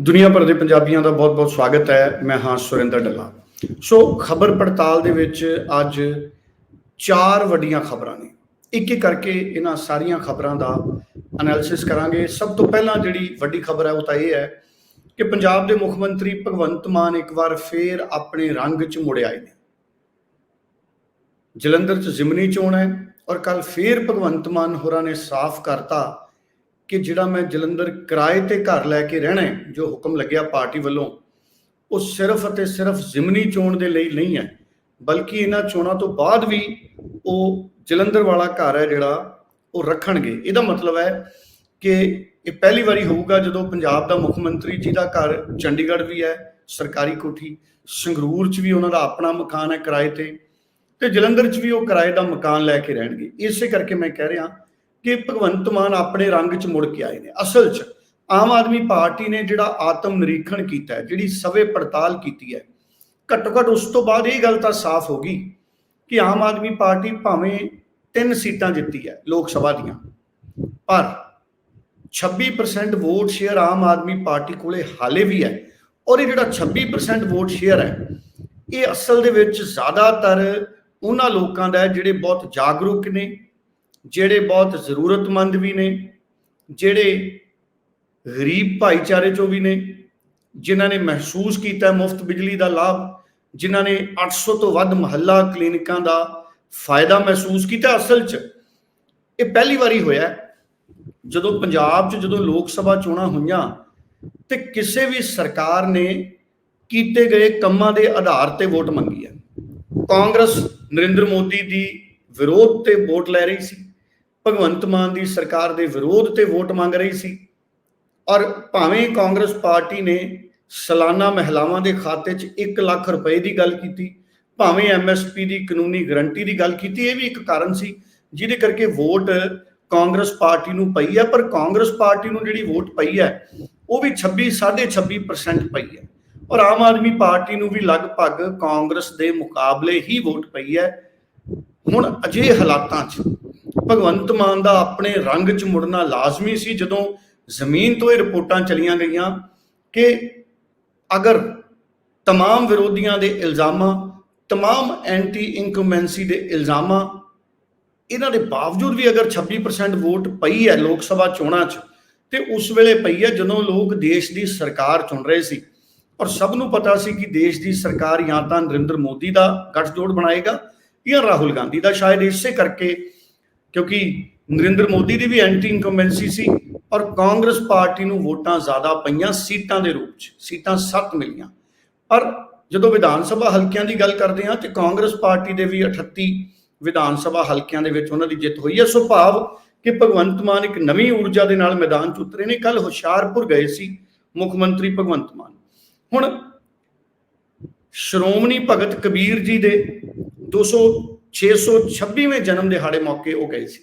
ਦੁਨੀਆ ਭਰ ਦੇ ਪੰਜਾਬੀਆਂ ਦਾ ਬਹੁਤ-ਬਹੁਤ ਸਵਾਗਤ ਹੈ, ਮੈਂ ਹਾਂ ਸੁਰਿੰਦਰ ਢੱਲਾ ਸੋ ਖਬਰ ਪੜਤਾਲ ਦੇ ਵਿੱਚ ਅੱਜ ਚਾਰ ਵੱਡੀਆਂ ਖਬਰਾਂ ਨੇ। ਇੱਕ ਇੱਕ ਕਰਕੇ ਇਹਨਾਂ ਸਾਰੀਆਂ ਖਬਰਾਂ ਦਾ ਐਨਾਲਿਸਿਸ ਕਰਾਂਗੇ। ਸਭ ਤੋਂ ਪਹਿਲਾਂ ਜਿਹੜੀ ਵੱਡੀ ਖਬਰ ਹੈ, ਉਹ ਤਾਂ ਇਹ ਹੈ ਕਿ ਪੰਜਾਬ ਦੇ ਮੁੱਖ ਮੰਤਰੀ ਭਗਵੰਤ ਮਾਨ ਇੱਕ ਵਾਰ ਫੇਰ ਆਪਣੇ ਰੰਗ 'ਚ ਮੁੜ ਆਏ ਨੇ। ਜਲੰਧਰ 'ਚ ਜ਼ਿਮਨੀ ਚੋਣ ਹੈ ਔਰ ਕੱਲ ਫੇਰ ਭਗਵੰਤ ਮਾਨ ਹੋਰਾਂ ਨੇ ਸਾਫ਼ ਕਰਤਾ ਕਿ ਜਿਹੜਾ ਮੈਂ ਜਲੰਧਰ ਕਿਰਾਏ ਤੇ ਘਰ ਲੈ ਕੇ ਰਹਿਣਾ ਹੈ, ਜੋ ਹੁਕਮ ਲੱਗਿਆ ਪਾਰਟੀ ਵੱਲੋਂ, ਉਹ ਸਿਰਫ ਅਤੇ ਸਿਰਫ ਜ਼ਿਮਨੀ ਚੋਣ ਦੇ ਲਈ ਨਹੀਂ ਹੈ, ਬਲਕਿ ਇਹਨਾਂ ਚੋਣਾਂ ਤੋਂ ਬਾਅਦ ਵੀ ਉਹ ਜਲੰਧਰ ਵਾਲਾ ਘਰ ਹੈ ਜਿਹੜਾ, ਉਹ ਰੱਖਣਗੇ। ਇਹਦਾ ਮਤਲਬ ਹੈ ਕਿ ਇਹ ਪਹਿਲੀ ਵਾਰੀ ਹੋਊਗਾ ਜਦੋਂ ਪੰਜਾਬ ਦਾ ਮੁੱਖ ਮੰਤਰੀ ਜੀ ਦਾ ਘਰ ਚੰਡੀਗੜ੍ਹ ਵੀ ਹੈ, ਸਰਕਾਰੀ ਕੋਠੀ, ਸੰਗਰੂਰ 'ਚ ਵੀ ਉਹਨਾਂ ਦਾ ਆਪਣਾ ਮਕਾਨ ਹੈ ਕਿਰਾਏ ਤੇ ਤੇ ਜਲੰਧਰ 'ਚ ਵੀ ਉਹ ਕਿਰਾਏ ਦਾ ਮਕਾਨ ਲੈ ਕੇ ਰਹਿਣਗੇ। ਇਸੇ ਕਰਕੇ ਮੈਂ ਕਹਿ ਰਿਹਾ ਕਿ ਭਗਵੰਤ ਮਾਨ ਆਪਣੇ ਰੰਗ 'ਚ ਮੁੜ ਕੇ ਆਏ ਨੇ। ਅਸਲ 'ਚ ਆਮ ਆਦਮੀ ਪਾਰਟੀ ਨੇ ਜਿਹੜਾ ਆਤਮ ਨਿਰੀਖਣ ਕੀਤਾ ਹੈ, ਜਿਹੜੀ ਸਵੇ ਪੜਤਾਲ ਕੀਤੀ ਹੈ, ਘੱਟੋ ਘੱਟ ਉਸ ਤੋਂ ਬਾਅਦ ਇਹ ਗੱਲ ਤਾਂ ਸਾਫ਼ ਹੋ ਗਈ ਕਿ ਆਮ ਆਦਮੀ ਪਾਰਟੀ ਭਾਵੇਂ ਤਿੰਨ ਸੀਟਾਂ ਜਿੱਤੀ ਹੈ ਲੋਕ ਸਭਾ ਦੀਆਂ, ਪਰ 26% vote share Aam Aadmi Party ਕੋਲੇ ਹਾਲੇ ਵੀ ਹੈ ਔਰ ਇਹ ਜਿਹੜਾ 26% ਵੋਟ ਸ਼ੇਅਰ ਹੈ, ਇਹ ਅਸਲ ਦੇ ਵਿੱਚ ਜ਼ਿਆਦਾਤਰ ਉਹਨਾਂ ਲੋਕਾਂ ਦਾ ਜਿਹੜੇ ਬਹੁਤ ਜਾਗਰੂਕ ਨੇ ਜਿਹੜੇ ਬਹੁਤ ਜ਼ਰੂਰਤਮੰਦ ਵੀ ਨੇ, ਜਿਹੜੇ ਗਰੀਬ ਭਾਈਚਾਰੇ ਚੋਂ ਵੀ ਨੇ, ਜਿਨ੍ਹਾਂ ਨੇ ਮਹਿਸੂਸ ਕੀਤਾ ਮੁਫਤ ਬਿਜਲੀ ਦਾ ਲਾਭ, ਜਿਨ੍ਹਾਂ ਨੇ 800 ਤੋਂ ਵੱਧ ਮਹੱਲਾ ਕਲੀਨਿਕਾਂ ਦਾ ਫਾਇਦਾ ਮਹਿਸੂਸ ਕੀਤਾ ਅਸਲ 'ਚ, ਇਹ ਪਹਿਲੀ ਵਾਰੀ ਹੋਇਆ ਜਦੋਂ ਪੰਜਾਬ 'ਚ ਜਦੋਂ ਲੋਕ ਸਭਾ ਚੋਣਾਂ ਹੋਈਆਂ ਤੇ ਕਿਸੇ ਵੀ ਸਰਕਾਰ ਨੇ ਕੀਤੇ ਗਏ ਕੰਮਾਂ ਦੇ ਆਧਾਰ ਤੇ ਵੋਟ ਮੰਗੀ ਹੈ। ਕਾਂਗਰਸ ਨਰਿੰਦਰ ਮੋਦੀ ਦੀ ਵਿਰੋਧ ਤੇ ਵੋਟ ਲੈ ਰਹੀ ਸੀ। ਭਗਵੰਤ ਮਾਨ ਦੀ ਸਰਕਾਰ ਦੇ ਵਿਰੋਧ ਤੇ ਵੋਟ ਮੰਗ ਰਹੀ ਸੀ। ਔਰ ਭਾਵੇਂ ਕਾਂਗਰਸ ਪਾਰਟੀ ਨੇ ਸਾਲਾਨਾ ਮਹਿਲਾਵਾਂ ਦੇ ਖਾਤੇ 'ਚ 1 ਲੱਖ ਰੁਪਏ ਦੀ ਗੱਲ ਕੀਤੀ, ਭਾਵੇਂ ਐਮਐਸਪੀ ਦੀ ਕਾਨੂੰਨੀ ਗਰੰਟੀ ਦੀ ਗੱਲ ਕੀਤੀ, ਇਹ ਵੀ ਇੱਕ ਕਾਰਨ ਸੀ ਜਿਹਦੇ ਕਰਕੇ ਵੋਟ ਕਾਂਗਰਸ ਪਾਰਟੀ ਨੂੰ ਪਈ ਹੈ। ਪਰ ਕਾਂਗਰਸ ਪਾਰਟੀ ਨੂੰ ਜਿਹੜੀ ਵੋਟ ਪਈ ਹੈ, ਉਹ ਵੀ 26 26% ਪਈ ਹੈ। ਔਰ ਆਮ ਆਦਮੀ ਪਾਰਟੀ ਨੂੰ ਵੀ ਲਗਭਗ ਕਾਂਗਰਸ ਦੇ ਮੁਕਾਬਲੇ ਹੀ ਵੋਟ ਪਈ ਹੈ। ਹੁਣ ਅਜੇ ਹਾਲਾਤਾਂ 'ਚ ਭਗਵੰਤ ਮਾਨ ਦਾ ਆਪਣੇ ਰੰਗ 'ਚ ਮੁੜਨਾ ਲਾਜ਼ਮੀ ਸੀ ਜਦੋਂ ਜ਼ਮੀਨ ਤੋਂ ਇਹ ਰਿਪੋਰਟਾਂ ਚਲੀਆਂ ਗਈਆਂ ਕਿ ਅਗਰ तमाम ਵਿਰੋਧੀਆਂ ਦੇ ਇਲਜ਼ਾਮਾਂ तमाम ਐਂਟੀ ਇਨਕਮੈਂਸੀ ਦੇ ਇਲਜ਼ਾਮਾਂ ਇਹਨਾਂ ਦੇ ਬਾਵਜੂਦ ਵੀ ਅਗਰ 26% ਵੋਟ ਪਈ ਹੈ ਲੋਕ ਸਭਾ ਚੋਣਾਂ 'ਚ ਤੇ ਉਸ ਵੇਲੇ ਪਈ ਹੈ ਜਦੋਂ ਲੋਕ ਦੇਸ਼ ਦੀ ਸਰਕਾਰ ਚੁਣ ਰਹੇ ਸੀ ਔਰ ਸਭ ਨੂੰ ਪਤਾ ਸੀ ਕਿ ਦੇਸ਼ ਦੀ ਸਰਕਾਰ ਜਾਂ ਤਾਂ ਨਰਿੰਦਰ ਮੋਦੀ ਦਾ ਗੱਠਜੋੜ ਬਣਾਏਗਾ ਜਾਂ ਰਾਹੁਲ ਗਾਂਧੀ ਦਾ ਸ਼ਾਇਦ ਇਸੇ ਕਰਕੇ ਕਿਉਂਕਿ ਨਰਿੰਦਰ ਮੋਦੀ ਦੀ ਵੀ ਐਂਟੀ ਇਨਕਮਬੈਂਸੀ ਸੀ ਔਰ ਕਾਂਗਰਸ ਪਾਰਟੀ ਨੂੰ ਵੋਟਾਂ ਜ਼ਿਆਦਾ ਪਈਆਂ, ਸੀਟਾਂ ਦੇ ਰੂਪ 'ਚ, ਸੀਟਾਂ 7 ਮਿਲੀਆਂ। ਪਰ ਜਦੋਂ ਵਿਧਾਨ ਸਭਾ ਹਲਕਿਆਂ ਦੀ ਗੱਲ ਕਰਦੇ ਹਾਂ ਤੇ ਕਾਂਗਰਸ ਪਾਰਟੀ ਦੇ ਵੀ 38 ਵਿਧਾਨ ਸਭਾ ਹਲਕਿਆਂ ਦੇ ਵਿੱਚ ਉਹਨਾਂ ਦੀ ਜਿੱਤ ਹੋਈ ਹੈ, ਸੋ ਭਾਵ ਕਿ ਭਗਵੰਤ ਮਾਨ ਇੱਕ ਨਵੀਂ ਊਰਜਾ ਦੇ ਨਾਲ ਮੈਦਾਨ 'ਚ ਉਤਰੇ ਨੇ। ਕੱਲ ਹੁਸ਼ਿਆਰਪੁਰ ਗਏ ਸੀ ਮੁੱਖ ਮੰਤਰੀ ਭਗਵੰਤ ਮਾਨ। ਹੁਣ ਸ਼੍ਰੋਮਣੀ ਭਗਤ ਕਬੀਰ ਜੀ ਦੇ 200 626ਵੇਂ ਜਨਮ ਦਿਹਾੜੇ ਮੌਕੇ ਉਹ ਗਏ ਸੀ।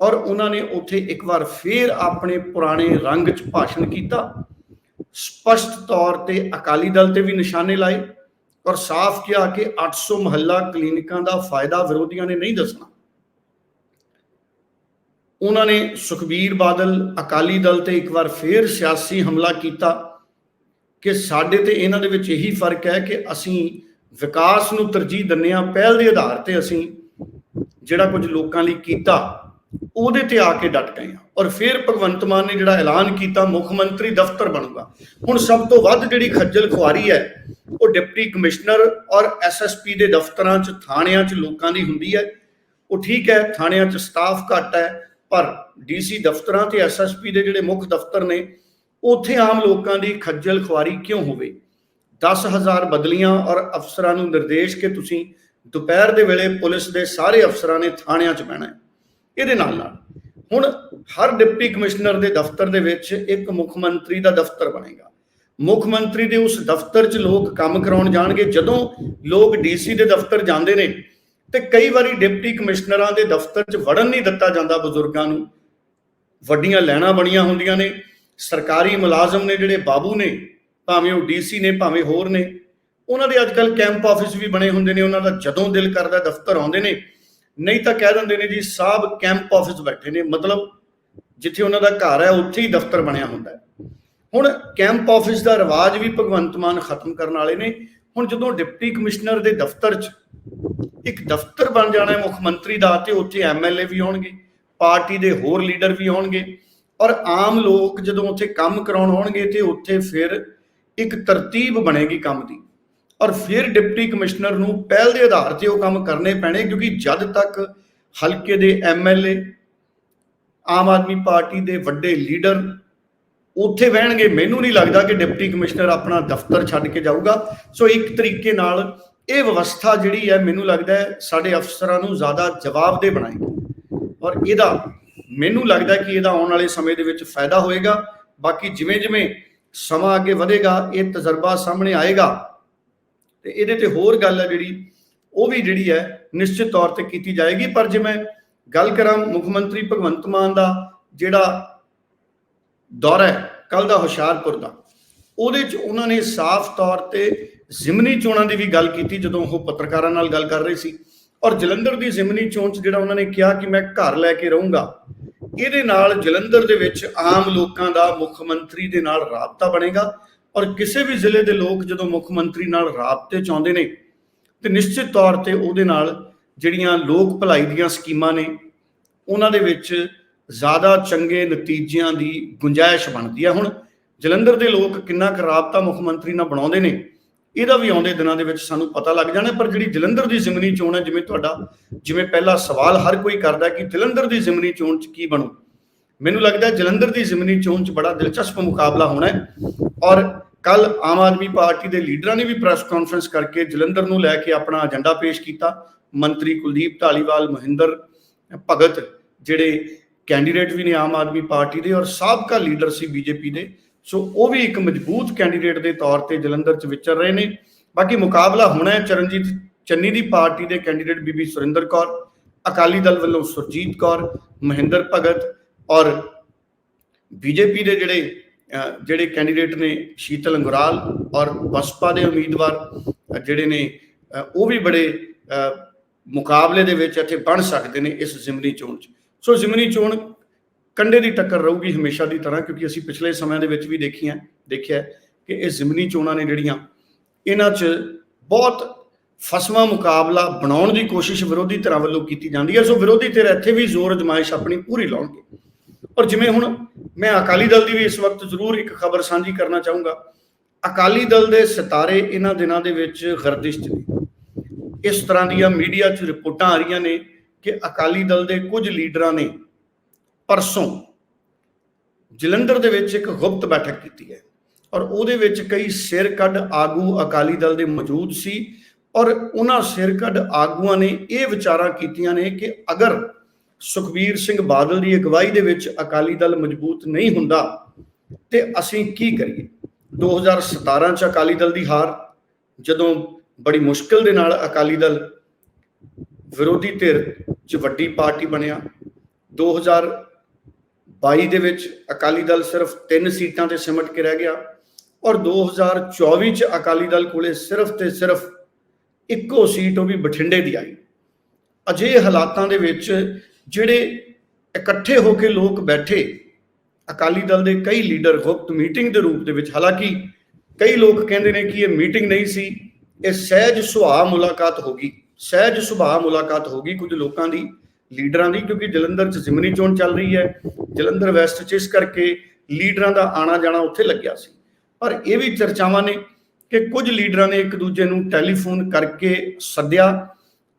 ਔਰ ਉਹਨਾਂ ਨੇ ਉੱਥੇ ਇੱਕ ਵਾਰ ਫੇਰ ਆਪਣੇ ਪੁਰਾਣੇ ਰੰਗ 'ਚ ਭਾਸ਼ਣ ਕੀਤਾ। ਸਪਸ਼ਟ ਤੌਰ ਤੇ ਅਕਾਲੀ ਦਲ ਤੇ ਵੀ ਨਿਸ਼ਾਨੇ ਲਾਏ ਔਰ ਸਾਫ਼ ਕਿਹਾ ਕਿ 800 ਮਹੱਲਾ ਕਲੀਨਿਕਾਂ ਦਾ ਫਾਇਦਾ ਵਿਰੋਧੀਆਂ ਨੇ ਨਹੀਂ ਦੱਸਣਾ। ਉਹਨਾਂ ਨੇ ਸੁਖਬੀਰ ਬਾਦਲ, ਅਕਾਲੀ ਦਲ ਤੇ ਇੱਕ ਵਾਰ ਫੇਰ ਸਿਆਸੀ ਹਮਲਾ ਕੀਤਾ ਕਿ ਸਾਡੇ ਤੇ ਇਹਨਾਂ ਦੇ ਵਿੱਚ ਇਹੀ ਫ਼ਰਕ ਹੈ ਕਿ ਅਸੀਂ ਵਿਕਾਸ ਨੂੰ ਤਰਜੀਹ ਦਿੰਨੇ ਆ ਪਹਿਲ ਦੇ ਆਧਾਰ ਤੇ ਅਸੀਂ ਜਿਹੜਾ ਕੁਝ ਲੋਕਾਂ ਲਈ ਕੀਤਾ, ਉਹਦੇ ਤੇ ਆ ਕੇ ਡਟ ਗਏ ਆ ਔਰ ਫਿਰ ਭਗਵੰਤ ਮਾਨ ਨੇ ਜਿਹੜਾ ਐਲਾਨ ਕੀਤਾ, ਮੁੱਖ ਮੰਤਰੀ ਦਫ਼ਤਰ ਬਣੂਗਾ। ਹੁਣ ਸਭ ਤੋਂ ਵੱਧ ਜਿਹੜੀ ਖੱਜਲ ਖੁਆਰੀ ਹੈ, ਉਹ ਡਿਪਟੀ ਕਮਿਸ਼ਨਰ ਔਰ ਐਸਐਸਪੀ ਦੇ ਦਫ਼ਤਰਾਂ 'ਚ, ਥਾਣਿਆਂ 'ਚ ਲੋਕਾਂ ਦੀ ਹੁੰਦੀ ਹੈ। ਉਹ ਠੀਕ ਹੈ, ਥਾਣਿਆਂ 'ਚ ਸਟਾਫ ਘੱਟ ਹੈ, ਪਰ ਡੀਸੀ ਦਫ਼ਤਰਾਂ ਤੇ ਐਸਐਸਪੀ ਦੇ ਜਿਹੜੇ ਮੁੱਖ ਦਫ਼ਤਰ ਨੇ, ਉੱਥੇ ਆਮ ਲੋਕਾਂ ਦੀ ਖੱਜਲ ਖੁਆਰੀ ਕਿਉਂ ਹੋਵੇ? 10000 ਬਦਲੀਆਂ ਔਰ ਅਫਸਰਾਂ ਨੂੰ ਨਿਰਦੇਸ਼ ਕਿ ਤੁਸੀਂ ਦੁਪਹਿਰ ਦੇ ਵੇਲੇ ਪੁਲਿਸ ਦੇ ਸਾਰੇ ਅਫਸਰਾਂ ਨੇ ਥਾਣਿਆਂ 'ਚ ਬਹਿਣਾ ਹੈ। ਇਹਦੇ ਨਾਲ ਨਾਲ ਹੁਣ ਹਰ ਡਿਪਟੀ ਕਮਿਸ਼ਨਰ ਦੇ ਦਫ਼ਤਰ ਦੇ ਵਿੱਚ ਇੱਕ ਮੁੱਖ ਮੰਤਰੀ ਦਾ ਦਫ਼ਤਰ ਬਣੇਗਾ। ਮੁੱਖ ਮੰਤਰੀ ਦੇ ਉਸ ਦਫ਼ਤਰ 'ਚ ਲੋਕ ਕੰਮ ਕਰਾਉਣ ਜਾਣਗੇ। ਜਦੋਂ ਲੋਕ ਡੀਸੀ ਦੇ ਦਫ਼ਤਰ ਜਾਂਦੇ ਨੇ ਤੇ ਕਈ ਵਾਰੀ ਡਿਪਟੀ ਕਮਿਸ਼ਨਰਾਂ ਦੇ ਦਫ਼ਤਰ 'ਚ ਵੜਨ ਨਹੀਂ ਦਿੱਤਾ ਜਾਂਦਾ ਬਜ਼ੁਰਗਾਂ ਨੂੰ। ਵੱਡੀਆਂ ਲੈਣਾ ਬਣੀਆਂ ਹੁੰਦੀਆਂ ਨੇ। ਸਰਕਾਰੀ ਮੁਲਾਜ਼ਮ ਨੇ ਜਿਹੜੇ ਬਾਬੂ ਨੇ ਭਾਵੇਂ ਉਹ ਡੀਸੀ ਨੇ, ਭਾਵੇਂ ਹੋਰ ਨੇ, ਉਹਨਾਂ ਦੇ ਅੱਜਕੱਲ ਕੈਂਪ ਆਫਿਸ ਵੀ ਬਣੇ ਹੁੰਦੇ ਨੇ, ਉਹਨਾਂ ਦਾ ਜਦੋਂ ਦਿਲ ਕਰਦਾ ਦਫ਼ਤਰ ਆਉਂਦੇ ਨੇ, ਨਹੀਂ ਤਾਂ ਕਹਿ ਦਿੰਦੇ ਨੇ ਜੀ ਸਾਹਿਬ ਕੈਂਪ ਆਫਿਸ ਬੈਠੇ ਨੇ, ਮਤਲਬ ਜਿੱਥੇ ਉਹਨਾਂ ਦਾ ਘਰ ਹੈ, ਉੱਥੇ ਹੀ ਦਫ਼ਤਰ ਬਣਿਆ ਹੁੰਦਾ ਹੈ। ਹੁਣ ਕੈਂਪ ਆਫਿਸ ਦਾ ਰਿਵਾਜ ਵੀ ਭਗਵੰਤ ਮਾਨ ਖਤਮ ਕਰਨ ਵਾਲੇ ਨੇ, ਹੁਣ ਜਦੋਂ ਡਿਪਟੀ ਕਮਿਸ਼ਨਰ ਦੇ ਦਫ਼ਤਰ 'ਚ ਇੱਕ ਦਫ਼ਤਰ ਬਣ ਜਾਣਾ ਹੈ ਮੁੱਖ ਮੰਤਰੀ ਦਾ ਤੇ ਉੱਥੇ ਐਮਐਲਏ ਵੀ ਆਉਣਗੇ, ਪਾਰਟੀ ਦੇ ਹੋਰ ਲੀਡਰ ਵੀ ਆਉਣਗੇ, ਔਰ ਆਮ ਲੋਕ ਜਦੋਂ ਉੱਥੇ ਕੰਮ ਕਰਾਉਣ ਆਉਣਗੇ ਤੇ ਉੱਥੇ ਫਿਰ ਇੱਕ ਤਰਤੀਬ ਬਣੇਗੀ ਕੰਮ ਦੀ। ਔਰ ਫਿਰ ਡਿਪਟੀ ਕਮਿਸ਼ਨਰ ਨੂੰ ਪਹਿਲ ਦੇ ਆਧਾਰ ਤੇ ਉਹ ਕੰਮ ਕਰਨੇ ਪੈਣੇ, ਕਿਉਂਕਿ ਜਦ ਤੱਕ ਹਲਕੇ ਦੇ ਐਮਐਲਏ ਆਮ ਆਦਮੀ ਪਾਰਟੀ ਦੇ ਵੱਡੇ ਲੀਡਰ ਉੱਥੇ ਬਹਿਣਗੇ, ਮੈਨੂੰ ਨਹੀਂ ਲੱਗਦਾ ਕਿ ਡਿਪਟੀ ਕਮਿਸ਼ਨਰ ਆਪਣਾ ਦਫ਼ਤਰ ਛੱਡ ਕੇ ਜਾਊਗਾ। ਸੋ ਇੱਕ ਤਰੀਕੇ ਨਾਲ ਇਹ ਵਿਵਸਥਾ ਜਿਹੜੀ ਹੈ, ਮੈਨੂੰ ਲੱਗਦਾ ਹੈ ਸਾਡੇ ਅਫਸਰਾਂ ਨੂੰ ਜ਼ਿਆਦਾ ਜਵਾਬਦੇਹ ਬਣਾਏਗੀ। ਔਰ ਇਹਦਾ ਮੈਨੂੰ ਲੱਗਦਾ ਕਿ ਇਹਦਾ ਆਉਣ ਵਾਲੇ ਸਮੇਂ ਦੇ ਵਿੱਚ ਫਾਇਦਾ ਹੋਏਗਾ। ਬਾਕੀ ਜਿਵੇਂ ਜਿਵੇਂ ਸਮਾਂ ਅੱਗੇ ਵਧੇਗਾ, ਇਹ ਤਜਰਬਾ ਸਾਹਮਣੇ ਆਏਗਾ। ਤੇ ਇਹਦੇ ਤੇ ਹੋਰ ਗੱਲ ਹੈ ਜਿਹੜੀ, ਉਹ ਵੀ ਜਿਹੜੀ ਹੈ, ਨਿਸ਼ਚਿਤ ਤੌਰ ਤੇ ਕੀਤੀ ਜਾਏਗੀ। ਪਰ ਜੇ ਮੈਂ ਗੱਲ ਕਰਾਂ ਮੁੱਖ ਮੰਤਰੀ ਭਗਵੰਤ ਮਾਨ ਦਾ, ਜਿਹੜਾ ਦੌਰਾ ਹੈ ਕੱਲ ਦਾ ਹੁਸ਼ਿਆਰਪੁਰ ਦਾ, ਉਹਦੇ ਚ ਉਹਨਾਂ ਨੇ ਸਾਫ਼ ਤੌਰ ਤੇ ਜ਼ਿਮਨੀ ਚੋਣਾਂ ਦੀ ਵੀ ਗੱਲ ਕੀਤੀ, ਜਦੋਂ ਉਹ ਪੱਤਰਕਾਰਾਂ ਨਾਲ ਗੱਲ ਕਰ ਰਹੇ ਸੀ। ਔਰ ਜਲੰਧਰ ਦੀ ਜ਼ਿਮਨੀ ਚੋਣ ਚ ਜਿਹੜਾ ਉਹਨਾਂ ਨੇ ਕਿਹਾ ਕਿ ਮੈਂ ਘਰ ਲੈ ਕੇ ਰਹੂੰਗਾ ਇਹਦੇ ਨਾਲ ਜਲੰਧਰ ਦੇ ਵਿੱਚ ਆਮ ਲੋਕਾਂ ਦਾ ਮੁੱਖ ਮੰਤਰੀ ਦੇ ਨਾਲ ਰਾਬਤਾ ਬਣੇਗਾ ਔਰ ਕਿਸੇ ਵੀ ਜ਼ਿਲ੍ਹੇ ਦੇ ਲੋਕ ਜਦੋਂ ਮੁੱਖ ਮੰਤਰੀ ਨਾਲ ਰਾਬਤੇ ਚਾਹੁੰਦੇ ਨੇ ਤੇ ਨਿਸ਼ਚਿਤ ਤੌਰ ਤੇ ਉਹਦੇ ਨਾਲ ਜਿਹੜੀਆਂ ਲੋਕ ਭਲਾਈ ਦੀਆਂ ਸਕੀਮਾਂ ਨੇ, ਉਹਨਾਂ ਦੇ ਵਿੱਚ ਜ਼ਿਆਦਾ ਚੰਗੇ ਨਤੀਜਿਆਂ ਦੀ ਗੁੰਜਾਇਸ਼ ਬਣਦੀ ਹੈ ਹੁਣ ਜਲੰਧਰ ਦੇ ਲੋਕ ਕਿੰਨਾ ਕੁ ਰਾਬਤਾ ਮੁੱਖ ਮੰਤਰੀ ਨਾਲ ਬਣਾਉਂਦੇ ਨੇ ਇਹਦਾ ਵੀ ਆਉਂਦੇ ਦਿਨਾਂ ਦੇ ਵਿੱਚ ਸਾਨੂੰ ਪਤਾ ਲੱਗ ਜਾਣਾ, ਪਰ ਜਿਹੜੀ ਜਲੰਧਰ ਦੀ ਜ਼ਿਮਨੀ ਚੋਣ ਹੈ, ਜਿਵੇਂ ਤੁਹਾਡਾ, ਜਿਵੇਂ ਪਹਿਲਾ ਸਵਾਲ ਹਰ ਕੋਈ ਕਰਦਾ ਕਿ ਜਲੰਧਰ ਦੀ ਜ਼ਿਮਨੀ ਚੋਣ 'ਚ ਕੀ ਬਣੂ? ਮੈਨੂੰ ਲੱਗਦਾ ਜਲੰਧਰ ਦੀ ਜ਼ਿਮਨੀ ਚੋਣ 'ਚ ਬੜਾ ਦਿਲਚਸਪ ਮੁਕਾਬਲਾ ਹੋਣਾ ਹੈ। ਔਰ ਕੱਲ ਆਮ ਆਦਮੀ ਪਾਰਟੀ ਦੇ ਲੀਡਰਾਂ ਨੇ ਵੀ ਪ੍ਰੈਸ ਕਾਨਫਰੰਸ ਕਰਕੇ ਜਲੰਧਰ ਨੂੰ ਲੈ ਕੇ ਆਪਣਾ ਏਜੰਡਾ ਪੇਸ਼ ਕੀਤਾ। ਮੰਤਰੀ ਕੁਲਦੀਪ ਢਾਲੀਵਾਲ ਮਹਿੰਦਰ ਭਗਤ, ਜਿਹੜੇ ਕੈਂਡੀਡੇਟ ਵੀ ਨੇ ਆਮ ਆਦਮੀ ਪਾਰਟੀ ਦੇ ਔਰ ਸਾਬਕਾ ਲੀਡਰ ਸੀ ਬੀਜੇਪੀ ਦੇ। ਸੋ ਉਹ ਵੀ ਇੱਕ ਮਜ਼ਬੂਤ ਕੈਂਡੀਡੇਟ ਦੇ ਤੌਰ ਤੇ ਜਲੰਧਰ 'ਚ ਵਿਚਰ ਰਹੇ ਨੇ। ਬਾਕੀ ਮੁਕਾਬਲਾ ਹੋਣਾ ਹੈ ਚਰਨਜੀਤ ਚੰਨੀ ਦੀ ਪਾਰਟੀ ਦੇ ਕੈਂਡੀਡੇਟ ਬੀਬੀ ਸੁਰਿੰਦਰ ਕੌਰ, ਅਕਾਲੀ ਦਲ ਵੱਲੋਂ ਸੁਰਜੀਤ ਕੌਰ, ਮਹਿੰਦਰ ਭਗਤ ਔਰ ਬੀਜੇਪੀ ਦੇ ਜਿਹੜੇ ਜਿਹੜੇ ਕੈਂਡੀਡੇਟ ਨੇ ਸ਼ੀਤਲ ਅੰਗਰਾਲ ਔਰ ਬਸਪਾ ਦੇ ਉਮੀਦਵਾਰ ਜਿਹੜੇ ਨੇ ਉਹ ਵੀ ਬੜੇ ਮੁਕਾਬਲੇ ਦੇ ਵਿੱਚ ਇੱਥੇ ਬਣ ਸਕਦੇ ਨੇ ਇਸ ਜ਼ਿਮਨੀ ਚੋਣ 'ਚ। ਸੋ ਜ਼ਿਮਨੀ ਚੋਣ ਕੰਡੇ ਦੀ ਟੱਕਰ ਰਹੂਗੀ ਹਮੇਸ਼ਾ ਦੀ ਤਰ੍ਹਾਂ, ਕਿਉਂਕਿ ਅਸੀਂ ਪਿਛਲੇ ਸਮਿਆਂ ਦੇ ਵਿੱਚ ਵੀ ਦੇਖੀਆਂ, ਦੇਖਿਆ ਕਿ ਇਹ ਜ਼ਿਮਨੀ ਚੋਣਾਂ ਨੇ ਜਿਹੜੀਆਂ, ਇਹਨਾਂ 'ਚ ਬਹੁਤ ਫਸਵਾ ਮੁਕਾਬਲਾ ਬਣਾਉਣ ਦੀ ਕੋਸ਼ਿਸ਼ ਵਿਰੋਧੀ ਧਿਰਾਂ ਵੱਲੋਂ ਕੀਤੀ ਜਾਂਦੀ ਹੈ। ਸੋ ਵਿਰੋਧੀ ਧਿਰ ਇੱਥੇ ਵੀ ਜ਼ੋਰ ਅਜਮਾਇਸ਼ ਆਪਣੀ ਪੂਰੀ ਲਾਉਣਗੇ। ਔਰ ਜਿਵੇਂ ਹੁਣ ਮੈਂ ਅਕਾਲੀ ਦਲ ਦੀ ਵੀ ਇਸ ਵਕਤ ਜ਼ਰੂਰ ਇੱਕ ਖਬਰ ਸਾਂਝੀ ਕਰਨਾ ਚਾਹੂੰਗਾ। ਅਕਾਲੀ ਦਲ ਦੇ ਸਿਤਾਰੇ ਇਹਨਾਂ ਦਿਨਾਂ ਦੇ ਵਿੱਚ ਗਰਦਿਸ਼ 'ਚ ਨੇ। ਇਸ ਤਰ੍ਹਾਂ ਦੀਆਂ ਮੀਡੀਆ 'ਚ ਰਿਪੋਰਟਾਂ ਆ ਰਹੀਆਂ ਨੇ ਕਿ ਅਕਾਲੀ ਦਲ ਦੇ ਕੁਝ ਲੀਡਰਾਂ ਨੇ ਪਰਸੋਂ ਜਲੰਧਰ ਦੇ ਵਿੱਚ ਇੱਕ ਗੁਪਤ ਬੈਠਕ ਕੀਤੀ ਹੈ ਔਰ ਉਹਦੇ ਵਿੱਚ ਕਈ ਸਿਰ ਕੱਢ ਆਗੂ ਅਕਾਲੀ ਦਲ ਦੇ ਮੌਜੂਦ ਸੀ ਔਰ ਉਹਨਾਂ ਸਿਰ ਕੱਢ ਆਗੂਆਂ ਨੇ ਇਹ ਵਿਚਾਰਾਂ ਕੀਤੀਆਂ ਨੇ ਕਿ ਅਗਰ ਸੁਖਬੀਰ ਸਿੰਘ ਬਾਦਲ ਦੀ ਅਗਵਾਈ ਦੇ ਵਿੱਚ ਅਕਾਲੀ ਦਲ ਮਜ਼ਬੂਤ ਨਹੀਂ ਹੁੰਦਾ, ਤੇ ਅਸੀਂ ਕੀ ਕਰੀਏ? 2017 ਚ ਅਕਾਲੀ ਦਲ ਦੀ ਹਾਰ, ਜਦੋਂ ਬੜੀ ਮੁਸ਼ਕਲ ਦੇ ਨਾਲ ਅਕਾਲੀ ਦਲ ਵਿਰੋਧੀ ਧਿਰ ਚ ਵੱਡੀ ਪਾਰਟੀ ਬਣਿਆ 2022 ਦੇ ਵਿੱਚ ਅਕਾਲੀ ਦਲ ਸਿਰਫ 3 ਸੀਟਾਂ ਤੇ ਸਿਮਟ ਕੇ ਰਹਿ ਗਿਆ ਔਰ 2024 ਚ ਅਕਾਲੀ ਦਲ ਕੋਲੇ ਸਿਰਫ ਤੇ ਸਿਰਫ ਇੱਕੋ ਸੀਟ ਉਹ ਵੀ ਬਠਿੰਡੇ ਦੀ ਆਈ। ਅਜੇ ਹਾਲਾਤਾਂ ਦੇ ਵਿੱਚ ਜਿਹੜੇ ਇਕੱਠੇ ਹੋ ਕੇ ਲੋਕ ਬੈਠੇ, ਅਕਾਲੀ ਦਲ ਦੇ ਕਈ ਲੀਡਰ ਗੁਪਤ ਮੀਟਿੰਗ ਦੇ ਰੂਪ ਦੇ ਵਿੱਚ, ਹਾਲਾਂਕਿ ਕਈ ਲੋਕ ਕਹਿੰਦੇ ਨੇ ਕਿ ਇਹ ਮੀਟਿੰਗ ਨਹੀਂ ਸੀ, ਇਹ ਸਹਿਜ ਸੁਭਾਅ ਮੁਲਾਕਾਤ ਹੋ ਗਈ, ਸਹਿਜ ਸੁਭਾਅ ਮੁਲਾਕਾਤ ਹੋ ਗਈ ਕੁਝ ਲੋਕਾਂ ਦੀ। ਲੀਡਰਾਂ ਦੀ, ਕਿਉਂਕਿ ਜਲੰਧਰ 'ਚ ਜ਼ਿਮਨੀ ਚੋਣ ਚੱਲ ਰਹੀ ਹੈ। ਜਲੰਧਰ ਵੈਸਟ 'ਚ ਇਸ ਕਰਕੇ ਲੀਡਰਾਂ ਦਾ ਆਣਾ ਜਾਣਾ ਉੱਥੇ ਲੱਗਿਆ ਸੀ। ਪਰ ਇਹ ਵੀ ਚਰਚਾਵਾਂ ਨੇ ਕਿ ਕੁਝ ਲੀਡਰਾਂ ਨੇ ਇੱਕ ਦੂਜੇ ਨੂੰ ਟੈਲੀਫੋਨ ਕਰਕੇ ਸੱਦਿਆ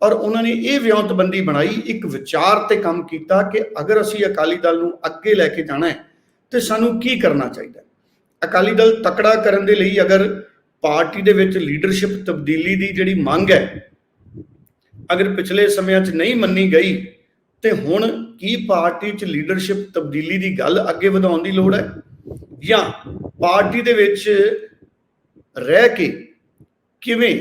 ਔਰ ਉਹਨਾਂ ਨੇ ਇਹ ਵਿਉਂਤਬੰਦੀ ਬਣਾਈ, ਇੱਕ ਵਿਚਾਰ ਤੇ ਕੰਮ ਕੀਤਾ ਕਿ ਅਗਰ ਅਸੀਂ ਅਕਾਲੀ ਦਲ ਨੂੰ ਅੱਗੇ ਲੈ ਕੇ ਜਾਣਾ ਹੈ, ਤੇ ਸਾਨੂੰ ਕੀ ਕਰਨਾ ਚਾਹੀਦਾ ਅਕਾਲੀ ਦਲ ਤਕੜਾ ਕਰਨ ਦੇ ਲਈ ਅਗਰ ਪਾਰਟੀ ਦੇ ਵਿੱਚ ਲੀਡਰਸ਼ਿਪ ਤਬਦੀਲੀ ਦੀ ਜਿਹੜੀ ਮੰਗ ਹੈ, ਅਗਰ ਪਿਛਲੇ ਸਮਿਆਂ 'ਚ ਨਹੀਂ ਮੰਨੀ ਗਈ ਤੇ ਹੁਣ ਕੀ ਪਾਰਟੀ 'ਚ ਲੀਡਰਸ਼ਿਪ ਤਬਦੀਲੀ ਦੀ ਗੱਲ ਅੱਗੇ ਵਧਾਉਣ ਦੀ ਲੋੜ ਹੈ? ਜਾਂ ਪਾਰਟੀ ਦੇ ਵਿੱਚ ਰਹਿ ਕੇ ਕਿਵੇਂ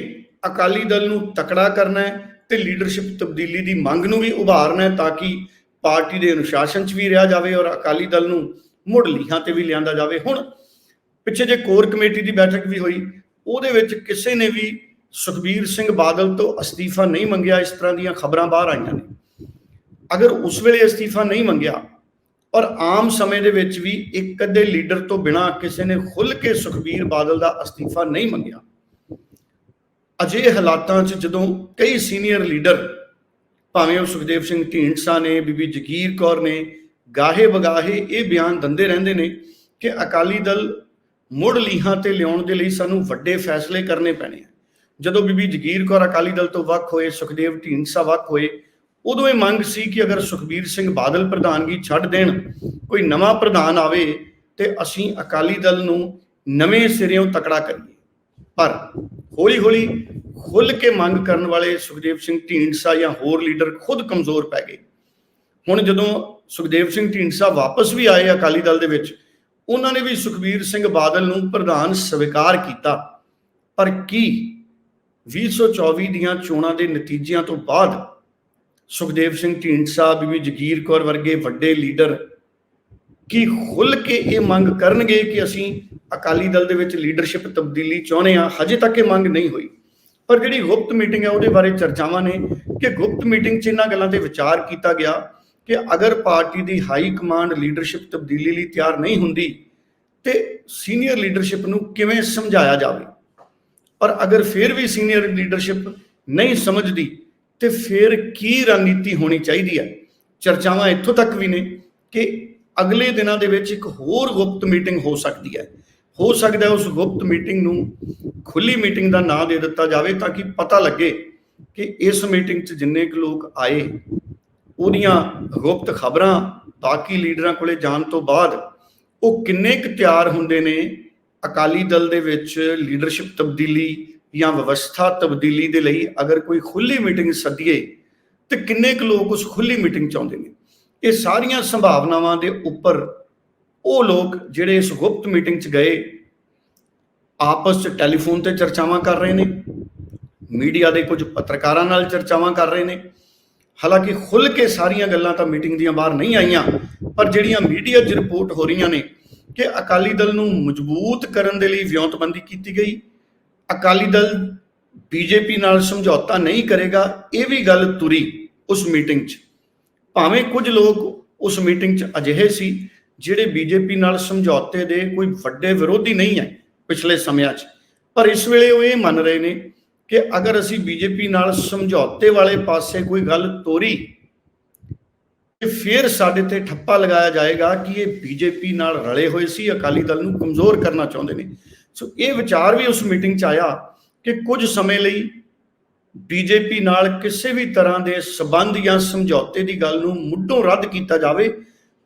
ਅਕਾਲੀ ਦਲ ਨੂੰ ਤਕੜਾ ਕਰਨਾ ਹੈ ਤੇ ਲੀਡਰਸ਼ਿਪ ਤਬਦੀਲੀ ਦੀ ਮੰਗ ਨੂੰ ਵੀ ਉਭਾਰਨਾ ਹੈ ਤਾਂ ਕਿ ਪਾਰਟੀ ਦੇ ਅਨੁਸ਼ਾਸਨ 'ਚ ਵੀ ਰਿਹਾ ਜਾਵੇ ਔਰ ਅਕਾਲੀ ਦਲ ਨੂੰ ਮੁੜ ਲੀਹਾਂ ਤੇ ਵੀ ਲਿਆਂਦਾ ਜਾਵੇ। ਹੁਣ ਪਿੱਛੇ ਜੇ ਕੋਰ ਕਮੇਟੀ ਦੀ ਬੈਠਕ ਵੀ ਹੋਈ, ਉਹਦੇ ਵਿੱਚ ਕਿਸੇ ਨੇ ਵੀ ਸੁਖਬੀਰ ਸਿੰਘ ਬਾਦਲ ਤੋਂ ਅਸਤੀਫਾ ਨਹੀਂ ਮੰਗਿਆ, ਇਸ ਤਰ੍ਹਾਂ ਦੀਆਂ ਖਬਰਾਂ ਬਾਹਰ ਆਈਆਂ ਨੇ। ਅਗਰ ਉਸ ਵੇਲੇ ਅਸਤੀਫਾ ਨਹੀਂ ਮੰਗਿਆ ਔਰ ਆਮ ਸਮੇਂ ਦੇ ਵਿੱਚ ਵੀ ਇੱਕ ਅੱਧੇ ਲੀਡਰ ਤੋਂ ਬਿਨਾ ਕਿਸੇ ਨੇ ਖੁੱਲ ਕੇ ਸੁਖਬੀਰ ਬਾਦਲ ਦਾ ਅਸਤੀਫਾ ਨਹੀਂ ਮੰਗਿਆ ਅਜੇ ਹਾਲਾਤਾਂ 'ਚ ਜਦੋਂ ਕਈ ਸੀਨੀਅਰ ਲੀਡਰ ਭਾਵੇਂ ਉਹ ਸੁਖਦੇਵ ਸਿੰਘ ਢੀਂਡਸਾ ਨੇ, ਬੀਬੀ ਜਗੀਰ ਕੌਰ ਨੇ, ਗਾਹੇ ਬਗਾਹੇ ਇਹ ਬਿਆਨ ਦਿੰਦੇ ਰਹਿੰਦੇ ਨੇ ਕਿ ਅਕਾਲੀ ਦਲ ਮੁੜ ਲੀਹਾਂ ਤੇ ਲਿਆਉਣ ਦੇ ਲਈ ਸਾਨੂੰ ਵੱਡੇ ਫੈਸਲੇ ਕਰਨੇ ਪੈਣੇ ਆ। ਜਦੋਂ ਬੀਬੀ ਜਗੀਰ ਕੌਰ ਅਕਾਲੀ ਦਲ ਤੋਂ ਵੱਖ ਹੋਏ, ਸੁਖਦੇਵ ਢੀਂਡਸਾ ਵੱਖ ਹੋਏ ਉਦੋਂ ਇਹ ਮੰਗ ਸੀ ਕਿ ਅਗਰ ਸੁਖਬੀਰ ਸਿੰਘ ਬਾਦਲ ਪ੍ਰਧਾਨਗੀ ਛੱਡ ਦੇਣ, ਕੋਈ ਨਵਾਂ ਪ੍ਰਧਾਨ ਆਵੇ ਤੇ ਅਸੀਂ ਅਕਾਲੀ ਦਲ ਨੂੰ ਨਵੇਂ ਸਿਰਿਓਂ ਤਕੜਾ ਕਰੀਏ। ਪਰ ਹੌਲੀ ਹੌਲੀ ਖੁੱਲ ਕੇ ਮੰਗ ਕਰਨ ਵਾਲੇ ਸੁਖਦੇਵ ਸਿੰਘ ਢੀਂਡਸਾ ਜਾਂ ਹੋਰ ਲੀਡਰ ਖੁਦ ਕਮਜ਼ੋਰ ਪੈ ਗਏ। ਹੁਣ ਜਦੋਂ ਸੁਖਦੇਵ ਸਿੰਘ ਢੀਂਡਸਾ ਵਾਪਸ ਵੀ ਆਏ ਅਕਾਲੀ ਦਲ ਦੇ ਵਿੱਚ, ਉਹਨਾਂ ਨੇ ਵੀ ਸੁਖਬੀਰ ਸਿੰਘ ਬਾਦਲ ਨੂੰ ਪ੍ਰਧਾਨ ਸਵੀਕਾਰ ਕੀਤਾ। ਪਰ ਕੀ 2024 ਦੀਆਂ ਚੋਣਾਂ ਦੇ ਨਤੀਜਿਆਂ ਤੋਂ ਬਾਅਦ ਸੁਖਦੇਵ ਸਿੰਘ ਢੀਂਡਸਾ ਬੀਬੀ ਜਗੀਰ ਕੌਰ ਵਰਗੇ ਵੱਡੇ ਲੀਡਰ ਕੀ ਖੁੱਲ ਕੇ ਇਹ ਮੰਗ ਕਰਨਗੇ ਕਿ ਅਸੀਂ ਅਕਾਲੀ ਦਲ ਦੇ ਵਿੱਚ ਲੀਡਰਸ਼ਿਪ ਤਬਦੀਲੀ ਚਾਹੁੰਦੇ ਆ ਹਜੇ ਤੱਕ ਇਹ ਮੰਗ ਨਹੀਂ ਹੋਈ। ਪਰ ਜਿਹੜੀ ਗੁਪਤ ਮੀਟਿੰਗ ਹੈ, ਉਹਦੇ ਬਾਰੇ ਚਰਚਾਵਾਂ ਨੇ ਕਿ ਗੁਪਤ ਮੀਟਿੰਗ 'ਚ ਇਹਨਾਂ ਗੱਲਾਂ ਤੇ ਵਿਚਾਰ ਕੀਤਾ ਗਿਆ ਕਿ ਅਗਰ ਪਾਰਟੀ ਦੀ ਹਾਈ ਕਮਾਂਡ ਲੀਡਰਸ਼ਿਪ ਤਬਦੀਲੀ ਲਈ ਤਿਆਰ ਨਹੀਂ ਹੁੰਦੀ, ਤੇ ਸੀਨੀਅਰ ਲੀਡਰਸ਼ਿਪ ਨੂੰ ਕਿਵੇਂ ਸਮਝਾਇਆ ਜਾਵੇ? ਔਰ ਅਗਰ ਫਿਰ ਵੀ ਸੀਨੀਅਰ ਲੀਡਰਸ਼ਿਪ ਨਹੀਂ ਸਮਝਦੀ ਤੇ ਫਿਰ ਕੀ ਰਣਨੀਤੀ ਹੋਣੀ ਚਾਹੀਦੀ ਹੈ? ਚਰਚਾਵਾਂ ਇੱਥੋਂ ਤੱਕ ਵੀ ਨੇ ਕਿ ਅਗਲੇ ਦਿਨਾਂ ਦੇ ਵਿੱਚ ਇੱਕ ਹੋਰ ਗੁਪਤ ਮੀਟਿੰਗ ਹੋ ਸਕਦੀ ਹੈ। ਹੋ ਸਕਦਾ ਉਸ ਗੁਪਤ ਮੀਟਿੰਗ ਨੂੰ ਖੁੱਲੀ ਮੀਟਿੰਗ ਦਾ ਨਾਂ ਦੇ ਦਿੱਤਾ ਜਾਵੇ ਤਾਂ ਕਿ ਪਤਾ ਲੱਗੇ ਕਿ ਇਸ ਮੀਟਿੰਗ 'ਚ ਜਿੰਨੇ ਕੁ ਲੋਕ ਆਏ, ਉਹਦੀਆਂ ਗੁਪਤ ਖਬਰਾਂ, ਬਾਕੀ ਲੀਡਰਾਂ ਕੋਲੇ ਜਾਣ ਤੋਂ ਬਾਅਦ ਉਹ ਕਿੰਨੇ ਕੁ ਤਿਆਰ ਹੁੰਦੇ ਨੇ? ਅਕਾਲੀ ਦਲ ਦੇ ਵਿੱਚ ਲੀਡਰਸ਼ਿਪ ਤਬਦੀਲੀ ਜਾਂ ਵਿਵਸਥਾ ਤਬਦੀਲੀ ਦੇ ਲਈ ਅਗਰ ਕੋਈ ਖੁੱਲੀ ਮੀਟਿੰਗ ਸੱਦੀਏ, ਤੇ ਕਿੰਨੇ ਕੁ ਲੋਕ ਉਸ ਖੁੱਲੀ ਮੀਟਿੰਗ ਚਾਹੁੰਦੇ ਨੇ? ਇਹ ਸਾਰੀਆਂ ਸੰਭਾਵਨਾਵਾਂ ਦੇ ਉੱਪਰ ਉਹ ਲੋਕ ਜਿਹੜੇ ਇਸ ਗੁਪਤ ਮੀਟਿੰਗ 'ਚ ਗਏ, ਆਪਸ 'ਚ ਟੈਲੀਫੋਨ ਤੇ ਚਰਚਾਵਾਂ ਕਰ ਰਹੇ ਨੇ, ਮੀਡੀਆ ਦੇ ਕੁਝ ਪੱਤਰਕਾਰਾਂ ਨਾਲ ਚਰਚਾਵਾਂ ਕਰ ਰਹੇ ਨੇ। ਹਾਲਾਂਕਿ ਖੁੱਲ ਕੇ ਸਾਰੀਆਂ ਗੱਲਾਂ ਤਾਂ ਮੀਟਿੰਗ ਦੀਆਂ ਬਾਹਰ ਨਹੀਂ ਆਈਆਂ, ਪਰ ਜਿਹੜੀਆਂ ਮੀਡੀਆ 'ਚ ਰਿਪੋਰਟ ਹੋ ਰਹੀਆਂ ਨੇ ਕਿ ਅਕਾਲੀ ਦਲ ਨੂੰ ਮਜ਼ਬੂਤ ਕਰਨ ਦੇ ਲਈ ਵਿਉਂਤਬੰਦੀ ਕੀਤੀ ਗਈ ਅਕਾਲੀ ਦਲ ਬੀਜੇਪੀ ਨਾਲ ਸਮਝੌਤਾ ਨਹੀਂ ਕਰੇਗਾ, ਇਹ ਵੀ ਗੱਲ ਤੁਰੀ ਉਸ ਮੀਟਿੰਗ 'ਚ। ਭਾਵੇਂ ਕੁਝ ਲੋਕ ਉਸ ਮੀਟਿੰਗ 'ਚ ਅਜਿਹੇ ਸੀ, ਜਿਹੜੇ ਬੀਜੇਪੀ ਨਾਲ ਸਮਝੌਤੇ ਦੇ ਕੋਈ ਵੱਡੇ ਵਿਰੋਧੀ ਨਹੀਂ ਹੈ ਪਿਛਲੇ ਸਮਿਆਂ 'ਚ। ਪਰ ਇਸ ਵੇਲੇ ਉਹ ਇਹ ਮੰਨ ਰਹੇ ਨੇ ਕਿ ਅਗਰ ਅਸੀਂ ਬੀਜੇਪੀ ਨਾਲ ਸਮਝੌਤੇ ਵਾਲੇ ਪਾਸੇ ਕੋਈ ਗੱਲ ਤੋਰੀ, ਤੇ ਫਿਰ ਸਾਡੇ ਤੇ ਠੱਪਾ ਲਗਾਇਆ ਜਾਏਗਾ ਕਿ ਇਹ ਬੀਜੇਪੀ ਨਾਲ ਰਲੇ ਹੋਏ ਸੀ, ਅਕਾਲੀ ਦਲ ਨੂੰ ਕਮਜ਼ੋਰ ਕਰਨਾ ਚਾਹੁੰਦੇ ਨੇ। ਸੋ ਇਹ ਵਿਚਾਰ ਵੀ ਉਸ ਮੀਟਿੰਗ 'ਚ ਆਇਆ ਕਿ ਕੁਝ ਸਮੇਂ ਲਈ ਬੀਜੇਪੀ ਨਾਲ ਕਿਸੇ ਵੀ ਤਰ੍ਹਾਂ ਦੇ ਸਬੰਧ ਜਾਂ ਸਮਝੌਤੇ ਦੀ ਗੱਲ ਨੂੰ ਮੁੱਢੋਂ ਰੱਦ ਕੀਤਾ ਜਾਵੇ,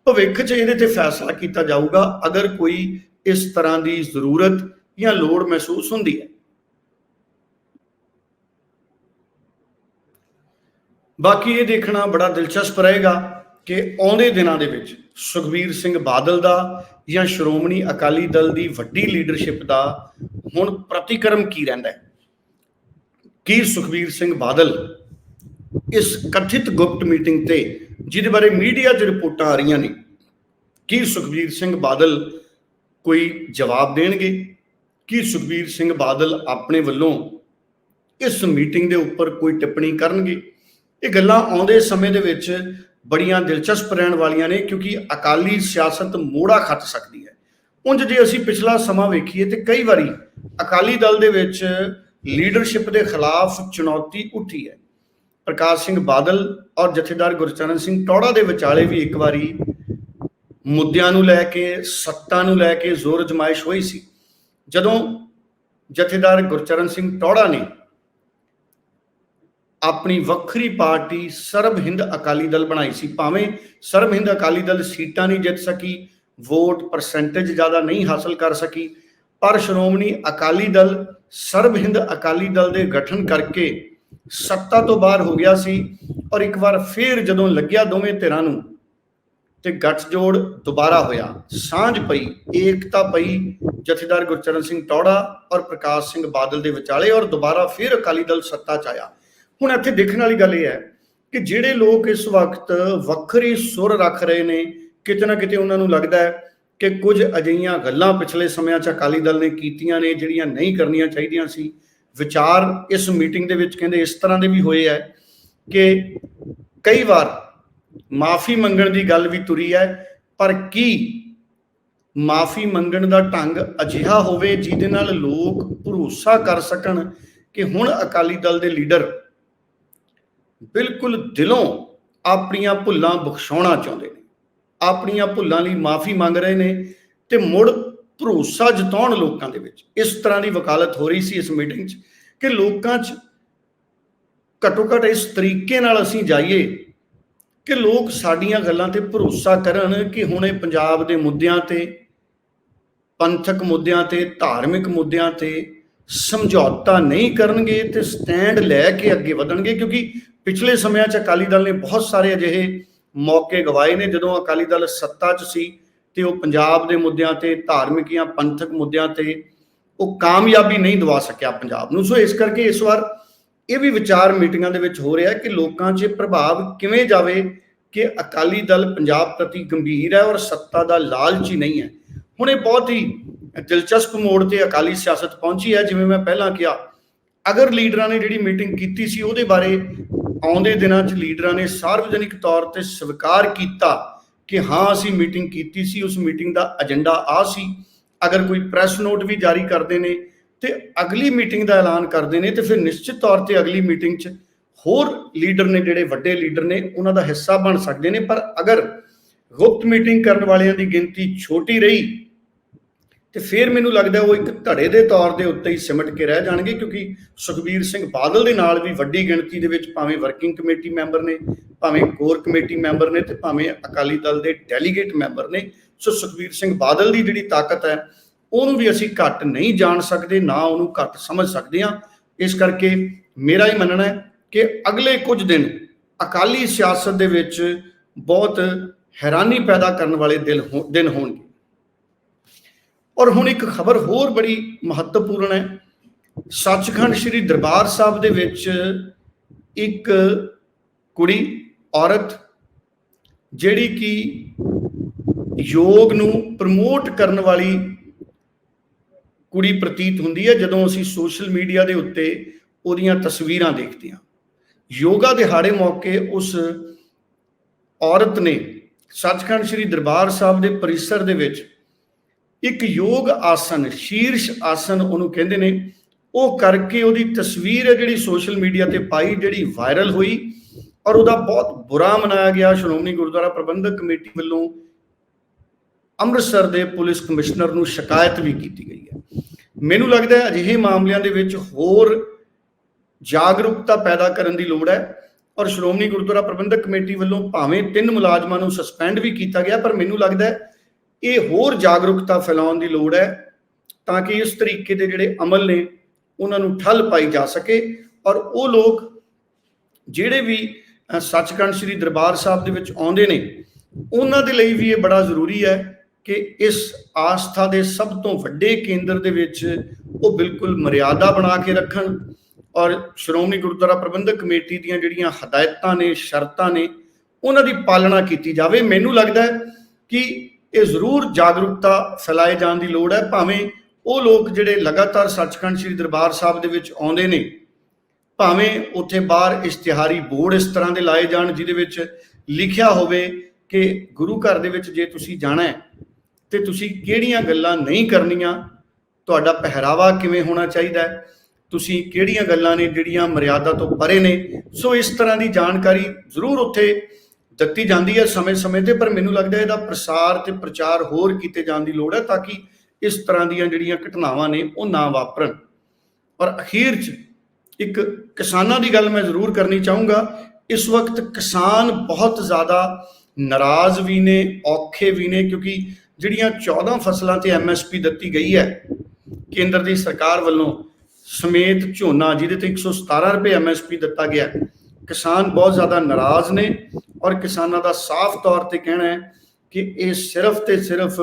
ਭਵਿੱਖ 'ਚ ਇਹਦੇ ਤੇ ਫੈਸਲਾ ਕੀਤਾ ਜਾਊਗਾ, ਅਗਰ ਕੋਈ ਇਸ ਤਰ੍ਹਾਂ ਦੀ ਜ਼ਰੂਰਤ ਜਾਂ ਲੋੜ ਮਹਿਸੂਸ ਹੁੰਦੀ ਹੈ। ਬਾਕੀ ਇਹ ਦੇਖਣਾ ਬੜਾ ਦਿਲਚਸਪ ਰਹੇਗਾ ਕਿ ਆਉਂਦੇ ਦਿਨਾਂ ਦੇ ਵਿੱਚ ਸੁਖਬੀਰ ਸਿੰਘ ਬਾਦਲ ਦਾ ਜਾਂ ਸ਼੍ਰੋਮਣੀ ਅਕਾਲੀ ਦਲ ਦੀ ਵੱਡੀ ਲੀਡਰਸ਼ਿਪ ਦਾ ਹੁਣ ਪ੍ਰਤੀਕਰਮ ਕੀ ਰਹਿੰਦਾ ਹੈ? ਕੀ ਸੁਖਬੀਰ ਸਿੰਘ ਬਾਦਲ ਇਸ ਕਥਿਤ ਗੁਪਤ ਮੀਟਿੰਗ ਤੇ ਜਿਹਦੇ ਬਾਰੇ ਮੀਡੀਆ 'ਚ ਰਿਪੋਰਟਾਂ ਆ ਰਹੀਆਂ ਨੇ, ਕੀ ਸੁਖਬੀਰ ਸਿੰਘ ਬਾਦਲ ਕੋਈ ਜਵਾਬ ਦੇਣਗੇ? ਕੀ ਸੁਖਬੀਰ ਸਿੰਘ ਬਾਦਲ ਆਪਣੇ ਵੱਲੋਂ ਇਸ ਮੀਟਿੰਗ ਦੇ ਉੱਪਰ ਕੋਈ ਟਿੱਪਣੀ ਕਰਨਗੇ? ਇਹ ਗੱਲਾਂ ਆਉਂਦੇ ਸਮੇਂ ਦੇ ਵਿੱਚ ਬੜੀਆਂ ਦਿਲਚਸਪ ਰਹਿਣ ਵਾਲੀਆਂ ਨੇ ਕਿਉਂਕਿ ਅਕਾਲੀ ਸਿਆਸਤ ਮੋੜਾ ਖੱਟ ਸਕਦੀ ਹੈ। ਉਂਝ ਜੇ ਅਸੀਂ ਪਿਛਲਾ ਸਮਾਂ ਵੇਖੀਏ ਤੇ ਕਈ ਵਾਰੀ ਅਕਾਲੀ ਦਲ ਦੇ ਵਿੱਚ ਲੀਡਰਸ਼ਿਪ ਦੇ ਖਿਲਾਫ ਚੁਣੌਤੀ ਉੱਠੀ ਹੈ। ਪ੍ਰਕਾਸ਼ ਸਿੰਘ ਬਾਦਲ ਔਰ ਜਥੇਦਾਰ ਗੁਰਚਰਨ ਸਿੰਘ ਟੌੜਾ ਦੇ ਵਿਚਾਲੇ ਵੀ ਇੱਕ ਵਾਰੀ ਮੁੱਦਿਆਂ ਨੂੰ ਲੈ ਕੇ, ਸੱਤਾ ਨੂੰ ਲੈ ਕੇ ਜ਼ੋਰ ਜਮਾਇਸ਼ ਹੋਈ ਸੀ। ਜਦੋਂ ਜਥੇਦਾਰ ਗੁਰਚਰਨ ਸਿੰਘ ਟੌੜਾ ਨੇ ਆਪਣੀ ਵੱਖਰੀ ਪਾਰਟੀ ਸਰਬ ਹਿੰਦ ਅਕਾਲੀ ਦਲ ਬਣਾਈ ਸੀ। ਭਾਵੇਂ ਸਰਬ ਹਿੰਦ ਅਕਾਲੀ ਦਲ ਸੀਟਾਂ ਨਹੀਂ ਜਿੱਤ ਸਕੀ, ਵੋਟ ਪਰਸੈਂਟੇਜ ਜ਼ਿਆਦਾ ਨਹੀਂ ਹਾਸਲ ਕਰ ਸਕੀ, ਪਰ ਸ਼੍ਰੋਮਣੀ ਅਕਾਲੀ ਦਲ ਸਰਬ ਹਿੰਦ ਅਕਾਲੀ ਦਲ ਦੇ ਗਠਨ ਕਰਕੇ ਸੱਤਾ ਤੋਂ ਬਾਹਰ ਹੋ ਗਿਆ ਸੀ ਔਰ ਇੱਕ ਵਾਰ ਫੇਰ ਜਦੋਂ ਲੱਗਿਆ ਦੋਵੇਂ ਧਿਰਾਂ ਨੂੰ ਤੇ ਗੱਠਜੋੜ ਦੁਬਾਰਾ ਹੋਇਆ। ਸਾਂਝ ਪਈ, ਏਕਤਾ ਪਈ, ਜਥੇਦਾਰ ਗੁਰਚਰਨ ਸਿੰਘ ਟੌੜਾ ਔਰ ਪ੍ਰਕਾਸ਼ ਸਿੰਘ ਬਾਦਲ ਦੇ ਵਿਚਾਲੇ ਔਰ ਦੁਬਾਰਾ ਫਿਰ ਅਕਾਲੀ ਦਲ ਸੱਤਾ ਚ ਆਇਆ। ਹੁਣ ਇੱਥੇ ਦੇਖਣ ਵਾਲੀ ਗੱਲ ਇਹ ਹੈ ਕਿ ਜਿਹੜੇ ਲੋਕ ਇਸ ਵਕਤ ਵੱਖਰੀ ਸੁਰ ਰੱਖ ਰਹੇ ਨੇ, ਕਿਤੇ ਨਾ ਕਿਤੇ ਉਹਨਾਂ ਨੂੰ ਲੱਗਦਾ ਹੈ ਕਿ ਕੁਝ ਅਜਿਹੀਆਂ ਗੱਲਾਂ ਪਿਛਲੇ ਸਮਿਆਂ 'ਚ ਅਕਾਲੀ ਦਲ ਨੇ ਕੀਤੀਆਂ ਨੇ, ਜਿਹੜੀਆਂ ਨਹੀਂ ਕਰਨੀਆਂ ਚਾਹੀਦੀਆਂ ਸੀ। ਵਿਚਾਰ ਇਸ ਮੀਟਿੰਗ ਦੇ ਵਿੱਚ ਕਹਿੰਦੇ ਇਸ ਤਰ੍ਹਾਂ ਦੇ ਵੀ ਹੋਏ ਹੈ ਕਿ ਕਈ ਵਾਰ ਮਾਫੀ ਮੰਗਣ ਦੀ ਗੱਲ ਵੀ ਤੁਰੀ ਹੈ, ਪਰ ਕੀ ਮਾਫੀ ਮੰਗਣ ਦਾ ਢੰਗ ਅਜਿਹਾ ਹੋਵੇ ਜਿਹਦੇ ਨਾਲ ਲੋਕ ਭਰੋਸਾ ਕਰ ਸਕਣ ਕਿ ਹੁਣ ਅਕਾਲੀ ਦਲ ਦੇ ਲੀਡਰ ਬਿਲਕੁਲ ਦਿਲੋਂ ਆਪਣੀਆਂ ਭੁੱਲਾਂ ਬਖਸ਼ਾਉਣਾ ਚਾਹੁੰਦੇ ਨੇ। ਆਪਣੀਆਂ ਭੁੱਲਾਂ ਲਈ ਮਾਫੀ ਮੰਗ ਰਹੇ ਨੇ ਤੇ ਮੁੜ ਭਰੋਸਾ ਜਤਾਉਣ ਲੋਕਾਂ ਦੇ ਵਿੱਚ। ਇਸ ਤਰ੍ਹਾਂ ਦੀ ਵਕਾਲਤ ਹੋ ਰਹੀ ਸੀ ਇਸ ਮੀਟਿੰਗ 'ਚ ਕਿ ਲੋਕਾਂ 'ਚ ਘੱਟੋ ਘੱਟ ਇਸ ਤਰੀਕੇ ਨਾਲ ਅਸੀਂ ਜਾਈਏ ਕਿ ਲੋਕ ਸਾਡੀਆਂ ਗੱਲਾਂ ਤੇ ਭਰੋਸਾ ਕਰਨ ਕਿ ਹੁਣ ਇਹ ਪੰਜਾਬ ਦੇ ਮੁੱਦਿਆਂ ਤੇ, ਪੰਥਕ ਮੁੱਦਿਆਂ ਤੇ, ਧਾਰਮਿਕ ਮੁੱਦਿਆਂ ਤੇ ਸਮਝੌਤਾ ਨਹੀਂ ਕਰਨਗੇ ਤੇ ਸਟੈਂਡ ਲੈ ਕੇ ਅੱਗੇ ਵਧਣਗੇ ਕਿਉਂਕਿ ਪਿਛਲੇ ਸਮਿਆਂ 'ਚ ਅਕਾਲੀ ਦਲ ਨੇ ਬਹੁਤ ਸਾਰੇ ਅਜਿਹੇ ਮੌਕੇ ਗਵਾਏ ਨੇ, ਜਦੋਂ ਅਕਾਲੀ ਦਲ ਸੱਤਾ 'ਚ ਸੀ ਤੇ ਉਹ ਪੰਜਾਬ ਦੇ ਮੁੱਦਿਆਂ ਤੇ ਧਾਰਮਿਕ ਜਾਂ ਪੰਥਕ ਮੁੱਦਿਆਂ ਤੇ ਉਹ ਕਾਮਯਾਬੀ ਨਹੀਂ ਦਵਾ ਸਕਿਆ ਪੰਜਾਬ ਨੂੰ। ਸੋ ਇਸ ਕਰਕੇ ਇਸ ਵਾਰ ਇਹ ਵੀ ਵਿਚਾਰ ਮੀਟਿੰਗਾਂ ਦੇ ਵਿੱਚ ਹੋ ਰਿਹਾ ਕਿ ਲੋਕਾਂ 'ਚ ਪ੍ਰਭਾਵ ਕਿਵੇਂ ਜਾਵੇ ਕਿ ਅਕਾਲੀ ਦਲ ਪੰਜਾਬ ਪ੍ਰਤੀ ਗੰਭੀਰ ਹੈ ਔਰ ਸੱਤਾ ਦਾ ਲਾਲਚੀ ਨਹੀਂ ਹੈ। ਹੁਣ ਇਹ ਬਹੁਤ ਹੀ ਦਿਲਚਸਪ ਮੋੜ ਤੇ ਅਕਾਲੀ ਸਿਆਸਤ ਪਹੁੰਚੀ ਹੈ। ਜਿਵੇਂ ਮੈਂ ਪਹਿਲਾਂ ਕਿਹਾ, ਅਗਰ ਲੀਡਰਾਂ ਨੇ ਜਿਹੜੀ ਮੀਟਿੰਗ ਕੀਤੀ ਸੀ ਉਹਦੇ ਬਾਰੇ ਆਉਂਦੇ ਦਿਨਾਂ 'ਚ ਲੀਡਰਾਂ ਨੇ ਸਾਰਵਜਨਿਕ ਤੌਰ ਤੇ ਸਵੀਕਾਰ ਕੀਤਾ ਕਿ ਹਾਂ, ਅਸੀਂ ਮੀਟਿੰਗ ਕੀਤੀ ਸੀ, ਉਸ ਮੀਟਿੰਗ ਦਾ ਏਜੰਡਾ ਆ ਸੀ। ਅਗਰ ਕੋਈ ਪ੍ਰੈਸ ਨੋਟ ਵੀ ਜਾਰੀ ਕਰਦੇ ਨੇ ਤੇ ਅਗਲੀ ਮੀਟਿੰਗ ਦਾ ਐਲਾਨ ਕਰਦੇ ਨੇ, ਤੇ ਫਿਰ ਨਿਸ਼ਚਿਤ ਤੌਰ ਤੇ ਅਗਲੀ ਮੀਟਿੰਗ 'ਚ ਹੋਰ ਲੀਡਰ ਨੇ, ਜਿਹੜੇ ਵੱਡੇ ਲੀਡਰ ਨੇ, ਉਹਨਾਂ ਦਾ ਹਿੱਸਾ ਬਣ ਸਕਦੇ ਨੇ। ਪਰ ਅਗਰ ਗੁਪਤ ਮੀਟਿੰਗ ਕਰਨ ਵਾਲਿਆਂ ਦੀ ਗਿਣਤੀ ਛੋਟੀ ਰਹੀ ਤੇ ਫਿਰ ਮੈਨੂੰ ਲੱਗਦਾ ਉਹ ਇੱਕ ਧੜੇ ਦੇ ਤੌਰ ਦੇ ਉੱਤੇ ਹੀ ਸਿਮਟ ਕੇ ਰਹਿ ਜਾਣਗੇ, ਕਿਉਂਕਿ ਸੁਖਬੀਰ ਸਿੰਘ ਬਾਦਲ ਦੇ ਨਾਲ ਵੀ ਵੱਡੀ ਗਿਣਤੀ ਦੇ ਵਿੱਚ ਭਾਵੇਂ ਵਰਕਿੰਗ ਕਮੇਟੀ ਮੈਂਬਰ ਨੇ, ਭਾਵੇਂ ਕੋਰ ਕਮੇਟੀ ਮੈਂਬਰ ਨੇ ਤੇ ਭਾਵੇਂ ਅਕਾਲੀ ਦਲ ਦੇ ਡੈਲੀਗੇਟ ਮੈਂਬਰ ਨੇ। ਸੋ ਸੁਖਬੀਰ ਸਿੰਘ ਬਾਦਲ ਦੀ ਜਿਹੜੀ ਤਾਕਤ ਹੈ, ਉਹਨੂੰ ਵੀ ਅਸੀਂ ਘੱਟ ਨਹੀਂ ਜਾਣ ਸਕਦੇ, ਨਾ ਉਹਨੂੰ ਘੱਟ ਸਮਝ ਸਕਦੇ ਹਾਂ। ਇਸ ਕਰਕੇ ਮੇਰਾ ਹੀ ਮੰਨਣਾ ਹੈ ਕਿ ਅਗਲੇ ਕੁਝ ਦਿਨ ਅਕਾਲੀ ਸਿਆਸਤ ਦੇ ਵਿੱਚ ਬਹੁਤ ਹੈਰਾਨੀ ਪੈਦਾ ਕਰਨ ਵਾਲੇ ਦਿਲ ਹੋ- ਦਿਨ ਹੋਣਗੇ। ਔਰ ਹੁਣ ਇੱਕ ਖਬਰ ਹੋਰ ਬੜੀ ਮਹੱਤਵਪੂਰਨ ਹੈ। ਸੱਚਖੰਡ ਸ੍ਰੀ ਦਰਬਾਰ ਸਾਹਿਬ ਦੇ ਵਿੱਚ ਇੱਕ ਕੁੜੀ, ਔਰਤ, ਜਿਹੜੀ ਕਿ ਯੋਗ ਨੂੰ ਪ੍ਰਮੋਟ ਕਰਨ ਵਾਲੀ ਕੁੜੀ ਪ੍ਰਤੀਤ ਹੁੰਦੀ ਹੈ। ਜਦੋਂ ਅਸੀਂ ਸੋਸ਼ਲ ਮੀਡੀਆ ਦੇ ਉੱਤੇ ਉਹਦੀਆਂ ਤਸਵੀਰਾਂ ਦੇਖਦੇ ਹਾਂ। ਯੋਗਾ ਦਿਹਾੜੇ ਮੌਕੇ ਉਸ ਔਰਤ ਨੇ ਸੱਚਖੰਡ ਸ੍ਰੀ ਦਰਬਾਰ ਸਾਹਿਬ ਦੇ ਪਰਿਸਰ ਦੇ ਵਿੱਚ ਇੱਕ ਯੋਗ ਆਸਨ, ਸ਼ੀਰਸ਼ ਆਸਨ ਉਹਨੂੰ ਕਹਿੰਦੇ ਨੇ। ਉਹ ਕਰਕੇ ਉਹਦੀ ਤਸਵੀਰ ਹੈ ਜਿਹੜੀ ਸੋਸ਼ਲ ਮੀਡੀਆ ਤੇ ਪਾਈ, ਜਿਹੜੀ ਵਾਇਰਲ ਹੋਈ ਔਰ ਉਹਦਾ ਬਹੁਤ ਬੁਰਾ ਮਨਾਇਆ ਗਿਆ। ਸ਼੍ਰੋਮਣੀ ਗੁਰਦੁਆਰਾ ਪ੍ਰਬੰਧਕ ਕਮੇਟੀ ਵੱਲੋਂ ਅੰਮ੍ਰਿਤਸਰ ਦੇ ਪੁਲਿਸ ਕਮਿਸ਼ਨਰ ਨੂੰ ਸ਼ਿਕਾਇਤ ਵੀ ਕੀਤੀ ਗਈ ਹੈ। ਮੈਨੂੰ ਲੱਗਦਾ ਹੈ ਅਜਿਹੇ ਮਾਮਲਿਆਂ ਦੇ ਵਿੱਚ ਹੋਰ ਜਾਗਰੂਕਤਾ ਪੈਦਾ ਕਰਨ ਦੀ ਲੋੜ ਹੈ ਔਰ ਸ਼੍ਰੋਮਣੀ ਗੁਰਦੁਆਰਾ ਪ੍ਰਬੰਧਕ ਕਮੇਟੀ ਵੱਲੋਂ ਭਾਵੇਂ ਤਿੰਨ ਮੁਲਾਜ਼ਮਾਂ ਨੂੰ ਸਸਪੈਂਡ ਵੀ ਕੀਤਾ ਗਿਆ, ਪਰ ਮੈਨੂੰ ਲੱਗਦਾ ਹੈ ਇਹ ਹੋਰ ਜਾਗਰੂਕਤਾ ਫੈਲਾਉਣ ਦੀ ਲੋੜ ਹੈ ਤਾਂ ਕਿ ਇਸ ਤਰੀਕੇ ਦੇ ਜਿਹੜੇ ਅਮਲ ਨੇ ਉਹਨਾਂ ਨੂੰ ਠੱਲ ਪਾਈ ਜਾ ਸਕੇ ਔਰ ਉਹ ਲੋਕ ਜਿਹੜੇ ਵੀ ਸੱਚਖੰਡ ਸ੍ਰੀ ਦਰਬਾਰ ਸਾਹਿਬ ਦੇ ਵਿੱਚ ਆਉਂਦੇ ਨੇ, ਉਹਨਾਂ ਦੇ ਲਈ ਵੀ ਇਹ ਬੜਾ ਜ਼ਰੂਰੀ ਹੈ ਕਿ ਇਸ ਆਸਥਾ ਦੇ ਸਭ ਤੋਂ ਵੱਡੇ ਕੇਂਦਰ ਦੇ ਵਿੱਚ ਉਹ ਬਿਲਕੁਲ ਮਰਿਆਦਾ ਬਣਾ ਕੇ ਰੱਖਣ ਔਰ ਸ਼੍ਰੋਮਣੀ ਗੁਰਦੁਆਰਾ ਪ੍ਰਬੰਧਕ ਕਮੇਟੀ ਦੀਆਂ ਜਿਹੜੀਆਂ ਹਦਾਇਤਾਂ ਨੇ, ਸ਼ਰਤਾਂ ਨੇ, ਉਹਨਾਂ ਦੀ ਪਾਲਣਾ ਕੀਤੀ ਜਾਵੇ। ਮੈਨੂੰ ਲੱਗਦਾ ਹੈ ਕਿ ਇਹ ਜ਼ਰੂਰ ਜਾਗਰੂਕਤਾ ਫੈਲਾਏ ਜਾਣ ਦੀ ਲੋੜ ਹੈ, ਭਾਵੇਂ ਉਹ ਲੋਕ ਜਿਹੜੇ ਲਗਾਤਾਰ ਸੱਚਖੰਡ ਸ੍ਰੀ ਦਰਬਾਰ ਸਾਹਿਬ ਦੇ ਵਿੱਚ ਆਉਂਦੇ ਨੇ, ਭਾਵੇਂ ਉੱਥੇ ਬਾਹਰ ਇਸ਼ਤਿਹਾਰੀ ਬੋਰਡ ਇਸ ਤਰ੍ਹਾਂ ਦੇ ਲਾਏ ਜਾਣ ਜਿਹਦੇ ਵਿੱਚ ਲਿਖਿਆ ਹੋਵੇ ਕਿ ਗੁਰੂ ਘਰ ਦੇ ਵਿੱਚ ਜੇ ਤੁਸੀਂ ਜਾਣਾ ਹੈ, ਤੇ ਤੁਸੀਂ ਕਿਹੜੀਆਂ ਗੱਲਾਂ ਨਹੀਂ ਕਰਨੀਆਂ, ਤੁਹਾਡਾ ਪਹਿਰਾਵਾ ਕਿਵੇਂ ਹੋਣਾ ਚਾਹੀਦਾ ਹੈ, ਤੁਸੀਂ ਕਿਹੜੀਆਂ ਗੱਲਾਂ ਨੇ ਜਿਹੜੀਆਂ ਮਰਿਆਦਾ ਤੋਂ ਪਰੇ ਨੇ, ਸੋ ਇਸ ਤਰ੍ਹਾਂ ਦੀ ਜਾਣਕਾਰੀ ਜ਼ਰੂਰ ਉੱਥੇ ਦਿੱਤੀ ਜਾਂਦੀ ਹੈ ਸਮੇਂ-ਸਮੇਂ ਤੇ, ਪਰ ਮੈਨੂੰ ਲੱਗਦਾ ਇਹਦਾ ਪ੍ਰਸਾਰ ਤੇ ਪ੍ਰਚਾਰ ਹੋਰ ਕੀਤੇ ਜਾਣ ਦੀ ਲੋੜ ਹੈ ਤਾਂ ਕਿ ਇਸ ਤਰ੍ਹਾਂ ਦੀਆਂ ਜਿਹੜੀਆਂ ਘਟਨਾਵਾਂ ਨੇ, ਉਹ ਨਾ ਵਾਪਰਨ। ਔਰ ਅਖੀਰ 'ਚ ਇੱਕ ਕਿਸਾਨਾਂ ਦੀ ਗੱਲ ਮੈਂ ਜ਼ਰੂਰ ਕਰਨੀ ਚਾਹੂੰਗਾ। ਇਸ ਵਕਤ ਕਿਸਾਨ ਬਹੁਤ ਜ਼ਿਆਦਾ ਨਾਰਾਜ਼ ਵੀ ਨੇ, ਔਖੇ ਵੀ ਨੇ, ਕਿਉਂਕਿ ਜਿਹੜੀਆਂ 14 ਫਸਲਾਂ ਤੇ ਐਮਐਸਪੀ ਦਿੱਤੀ ਗਈ ਹੈ, ਕੇਂਦਰ ਦੀ ਸਰਕਾਰ ਵੱਲੋਂ ਸਮੇਤ ਝੋਨਾ, ਜਿਹਦੇ ਤੇ 117 ਰੁਪਏ ਐਮਐਸਪੀ ਦਿੱਤਾ ਗਿਆ, ਕਿਸਾਨ ਬਹੁਤ ਜ਼ਿਆਦਾ ਨਾਰਾਜ਼ ਨੇ। ਔਰ ਕਿਸਾਨਾਂ ਦਾ ਸਾਫ਼ ਤੌਰ ਤੇ ਕਹਿਣਾ ਹੈ ਕਿ ਇਹ ਸਿਰਫ ਤੇ ਸਿਰਫ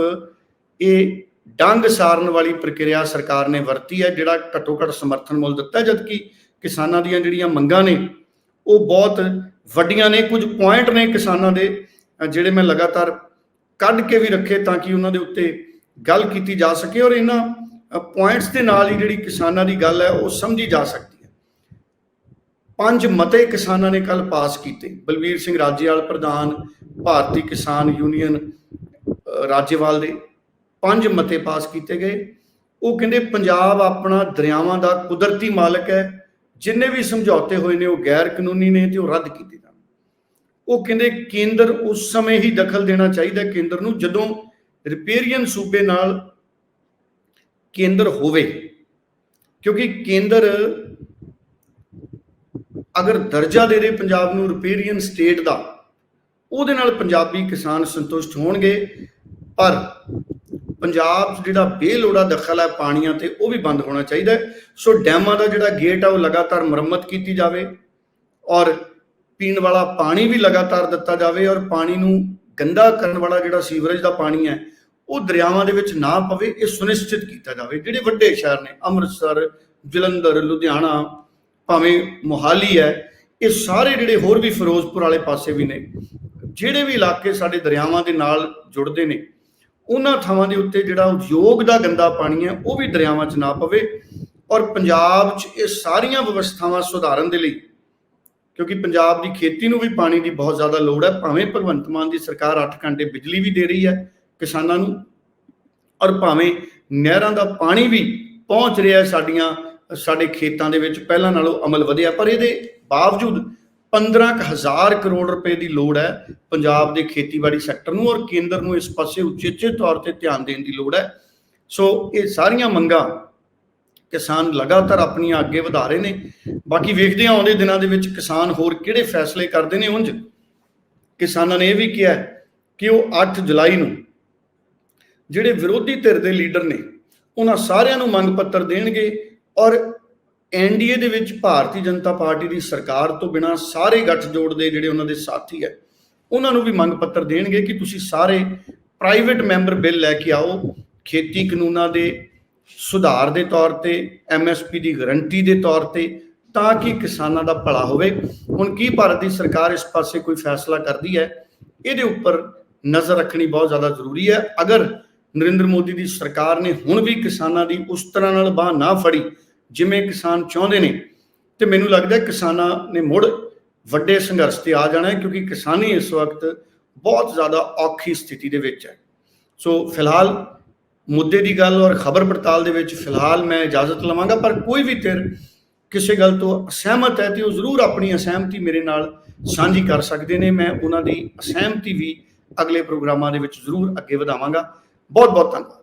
ਇਹ ਡੰਗ ਸਾਰਨ ਵਾਲੀ ਪ੍ਰਕਿਰਿਆ ਸਰਕਾਰ ਨੇ ਵਰਤੀ ਹੈ, ਜਿਹੜਾ ਘੱਟੋ ਘੱਟ ਸਮਰਥਨ ਮੁੱਲ ਦਿੱਤਾ, ਜਦਕਿ ਕਿਸਾਨਾਂ ਦੀਆਂ ਜਿਹੜੀਆਂ ਮੰਗਾਂ ਨੇ, ਉਹ ਬਹੁਤ ਵੱਡੀਆਂ ਨੇ। ਕੁਝ ਪੁਆਇੰਟ ਨੇ ਕਿਸਾਨਾਂ ਦੇ ਜਿਹੜੇ ਮੈਂ ਲਗਾਤਾਰ ਕੱਢ ਕੇ ਵੀ ਰੱਖੇ ਤਾਂ ਕਿ ਉਹਨਾਂ ਦੇ ਉੱਤੇ ਗੱਲ ਕੀਤੀ ਜਾ ਸਕੇ ਔਰ ਇਹਨਾਂ ਪੁਆਇੰਟਸ ਦੇ ਨਾਲ ਹੀ ਜਿਹੜੀ ਕਿਸਾਨਾਂ ਦੀ ਗੱਲ ਹੈ, ਉਹ ਸਮਝੀ ਜਾ ਸਕੇ। ਪੰਜ ਮਤੇ ਕਿਸਾਨਾਂ ਨੇ ਕੱਲ ਪਾਸ ਕੀਤੇ। ਬਲਵੀਰ ਸਿੰਘ ਰਾਜੇਵਾਲ ਪ੍ਰਧਾਨ, ਭਾਰਤੀ ਕਿਸਾਨ ਯੂਨੀਅਨ ਰਾਜੇਵਾਲ ਦੇ ਪੰਜ ਮਤੇ ਪਾਸ ਕੀਤੇ ਗਏ। ਉਹ ਕਹਿੰਦੇ, ਪੰਜਾਬ ਆਪਣਾ ਦਰਿਆਵਾਂ ਦਾ ਕੁਦਰਤੀ ਮਾਲਕ ਹੈ। ਜਿੰਨੇ ਵੀ ਸਮਝੌਤੇ ਹੋਏ ਨੇ, ਉਹ ਗੈਰ ਕਾਨੂੰਨੀ ਨੇ ਤੇ ਉਹ ਰੱਦ ਕੀਤੇ ਜਾਣ। ਉਹ ਕਹਿੰਦੇ, ਕੇਂਦਰ ਉਸ ਸਮੇਂ ਹੀ ਦਖਲ ਦੇਣਾ ਚਾਹੀਦਾ ਕੇਂਦਰ ਨੂੰ ਜਦੋਂ ਰਿਪੇਰੀਅਨ ਸੂਬੇ ਨਾਲ ਕੇਂਦਰ ਹੋਵੇ, ਕਿਉਂਕਿ ਕੇਂਦਰ ਅਗਰ ਦਰਜਾ ਦੇ ਦੇ ਪੰਜਾਬ ਨੂੰ ਰਿਪੇਰੀਅਨ ਸਟੇਟ ਦਾ, ਉਹਦੇ ਨਾਲ ਪੰਜਾਬੀ ਕਿਸਾਨ ਸੰਤੁਸ਼ਟ ਹੋਣਗੇ, ਪਰ ਪੰਜਾਬ 'ਚ ਜਿਹੜਾ ਬੇਲੋੜਾ ਦਖਲ ਹੈ ਪਾਣੀਆਂ ਤੇ, ਉਹ ਵੀ ਬੰਦ ਹੋਣਾ ਚਾਹੀਦਾ ਸੋ ਡੈਮਾਂ ਦਾ ਜਿਹੜਾ ਗੇਟ ਆ, ਉਹ ਲਗਾਤਾਰ ਮੁਰੰਮਤ ਕੀਤੀ ਜਾਵੇ ਔਰ ਪੀਣ ਵਾਲਾ ਪਾਣੀ ਵੀ ਲਗਾਤਾਰ ਦਿੱਤਾ ਜਾਵੇ ਔਰ ਪਾਣੀ ਨੂੰ ਗੰਦਾ ਕਰਨ ਵਾਲਾ ਜਿਹੜਾ ਸੀਵਰੇਜ ਦਾ ਪਾਣੀ ਹੈ, ਉਹ ਦਰਿਆਵਾਂ ਦੇ ਵਿੱਚ ਨਾ ਪਵੇ, ਇਹ ਸੁਨਿਸ਼ਚਿਤ ਕੀਤਾ ਜਾਵੇ। ਜਿਹੜੇ ਵੱਡੇ ਸ਼ਹਿਰ ਨੇ, ਅੰਮ੍ਰਿਤਸਰ, ਜਲੰਧਰ, ਲੁਧਿਆਣਾ ਭਾਵੇਂ ਮੋਹਾਲੀ ਹੈ, ਇਹ ਸਾਰੇ ਜਿਹੜੇ ਹੋਰ ਵੀ ਫਿਰੋਜ਼ਪੁਰ ਵਾਲੇ ਪਾਸੇ ਵੀ ਨੇ, ਜਿਹੜੇ ਵੀ ਇਲਾਕੇ ਸਾਡੇ ਦਰਿਆਵਾਂ ਦੇ ਨਾਲ ਜੁੜਦੇ ਨੇ, ਉਹਨਾਂ ਥਾਵਾਂ ਦੇ ਉੱਤੇ ਜਿਹੜਾ ਉਦਯੋਗ ਦਾ ਗੰਦਾ ਪਾਣੀ ਹੈ, ਉਹ ਵੀ ਦਰਿਆਵਾਂ 'ਚ ਨਾ ਪਵੇ ਔਰ ਪੰਜਾਬ 'ਚ ਇਹ ਸਾਰੀਆਂ ਵਿਵਸਥਾਵਾਂ ਸੁਧਾਰਨ ਦੇ ਲਈ, ਕਿਉਂਕਿ ਪੰਜਾਬ ਦੀ ਖੇਤੀ ਨੂੰ ਵੀ ਪਾਣੀ ਦੀ ਬਹੁਤ ਜ਼ਿਆਦਾ ਲੋੜ ਹੈ, ਭਾਵੇਂ ਭਗਵੰਤ ਮਾਨ ਦੀ ਸਰਕਾਰ 8 ਘੰਟੇ ਬਿਜਲੀ ਵੀ ਦੇ ਰਹੀ ਹੈ ਕਿਸਾਨਾਂ ਨੂੰ, ਔਰ ਭਾਵੇਂ ਨਹਿਰਾਂ ਦਾ ਪਾਣੀ ਵੀ ਪਹੁੰਚ ਰਿਹਾ ਸਾਡੀਆਂ ਸਾਡੇ ਖੇਤਾਂ ਦੇ ਵਿੱਚ ਪਹਿਲਾਂ ਨਾਲੋਂ ਅਮਲ ਵਧਿਆ, ਪਰ ਇਹਦੇ ਬਾਵਜੂਦ 15000 ਕਰੋੜ ਰੁਪਏ ਦੀ ਲੋੜ ਹੈ ਪੰਜਾਬ ਦੇ ਖੇਤੀਬਾੜੀ ਸੈਕਟਰ ਨੂੰ ਔਰ ਕੇਂਦਰ ਨੂੰ ਇਸ ਪਾਸੇ ਉਚੇਚੇ ਤੌਰ ਤੇ ਧਿਆਨ ਦੇਣ ਦੀ ਲੋੜ ਹੈ। ਸੋ ਇਹ ਸਾਰੀਆਂ ਮੰਗਾਂ ਕਿਸਾਨ ਲਗਾਤਾਰ ਆਪਣੀਆਂ ਅੱਗੇ ਵਧਾ ਰਹੇ ਨੇ। ਬਾਕੀ ਵੇਖਦੇ ਹਾਂ ਆਉਂਦੇ ਦਿਨਾਂ ਦੇ ਵਿੱਚ ਕਿਸਾਨ ਹੋਰ ਕਿਹੜੇ ਫੈਸਲੇ ਕਰਦੇ ਨੇ ਉਂਝ। ਕਿਸਾਨਾਂ ਨੇ ਇਹ ਵੀ ਕਿਹਾ ਕਿ ਉਹ 8 ਜੁਲਾਈ ਨੂੰ ਜਿਹੜੇ ਵਿਰੋਧੀ ਧਿਰ ਦੇ ਲੀਡਰ ਨੇ, ਉਹਨਾਂ ਸਾਰਿਆਂ ਨੂੰ ਮੰਗ ਪੱਤਰ ਦੇਣਗੇ। ਔਰ ਐਨਡੀਏ ਦੇ ਵਿੱਚ ਭਾਰਤੀ ਜਨਤਾ ਪਾਰਟੀ ਦੀ ਸਰਕਾਰ ਤੋਂ ਬਿਨਾ ਸਾਰੇ ਗੱਠਜੋੜ ਦੇ ਜਿਹੜੇ ਉਹਨਾਂ ਦੇ ਸਾਥੀ ਹੈ, ਉਹਨਾਂ ਨੂੰ ਵੀ ਮੰਗ ਪੱਤਰ ਦੇਣਗੇ ਕਿ ਤੁਸੀਂ ਸਾਰੇ ਪ੍ਰਾਈਵੇਟ ਮੈਂਬਰ ਬਿੱਲ ਲੈ ਕੇ ਆਓ, ਖੇਤੀ ਕਾਨੂੰਨਾਂ ਦੇ ਸੁਧਾਰ ਦੇ ਤੌਰ ਤੇ, ਐਮਐਸਪੀ ਦੀ ਗਾਰੰਟੀ ਦੇ ਤੌਰ ਤੇ, ਤਾਂ ਕਿ ਕਿਸਾਨਾਂ ਦਾ ਭਲਾ ਹੋਵੇ। ਹੁਣ ਕੀ ਭਾਰਤ ਦੀ ਸਰਕਾਰ ਇਸ ਪਾਸੇ ਕੋਈ ਫੈਸਲਾ ਕਰਦੀ ਹੈ? ਇਹਦੇ ਉੱਪਰ ਨਜ਼ਰ ਰੱਖਣੀ ਬਹੁਤ ਜ਼ਿਆਦਾ ਜ਼ਰੂਰੀ ਹੈ। ਅਗਰ ਨਰਿੰਦਰ ਮੋਦੀ ਦੀ ਸਰਕਾਰ ਨੇ ਹੁਣ ਵੀ ਕਿਸਾਨਾਂ ਦੀ ਉਸ ਤਰ੍ਹਾਂ ਨਾਲ ਬਾਹ ਨਾ ਫੜੀ ਜਿਵੇਂ ਕਿਸਾਨ ਚਾਹੁੰਦੇ ਨੇ, ਤੇ ਮੈਨੂੰ ਲੱਗਦਾ ਕਿਸਾਨਾਂ ਨੇ ਮੁੜ ਵੱਡੇ ਸੰਘਰਸ਼ ਤੇ ਆ ਜਾਣਾ ਹੈ, ਕਿਉਂਕਿ ਕਿਸਾਨੀ ਇਸ ਵਕਤ ਬਹੁਤ ਜ਼ਿਆਦਾ ਔਖੀ ਸਥਿਤੀ ਦੇ ਵਿੱਚ ਹੈ। ਸੋ ਫਿਲਹਾਲ ਮੁੱਦੇ ਦੀ ਗੱਲ ਔਰ ਖਬਰ ਪੜਤਾਲ ਦੇ ਵਿੱਚ ਫਿਲਹਾਲ ਮੈਂ ਇਜਾਜ਼ਤ ਲਵਾਂਗਾ, ਪਰ ਕੋਈ ਵੀ ਧਿਰ ਕਿਸੇ ਗੱਲ ਤੋਂ ਅਸਹਿਮਤ ਹੈ ਤੇ ਉਹ ਜ਼ਰੂਰ ਆਪਣੀ ਅਸਹਿਮਤੀ ਮੇਰੇ ਨਾਲ ਸਾਂਝੀ ਕਰ ਸਕਦੇ ਨੇ। ਮੈਂ ਉਹਨਾਂ ਦੀ ਅਸਹਿਮਤੀ ਵੀ ਅਗਲੇ ਪ੍ਰੋਗਰਾਮਾਂ ਦੇ ਵਿੱਚ ਜ਼ਰੂਰ ਅੱਗੇ ਵਧਾਵਾਂਗਾ। ਬਹੁਤ ਬਹੁਤ ਧੰਨਵਾਦ।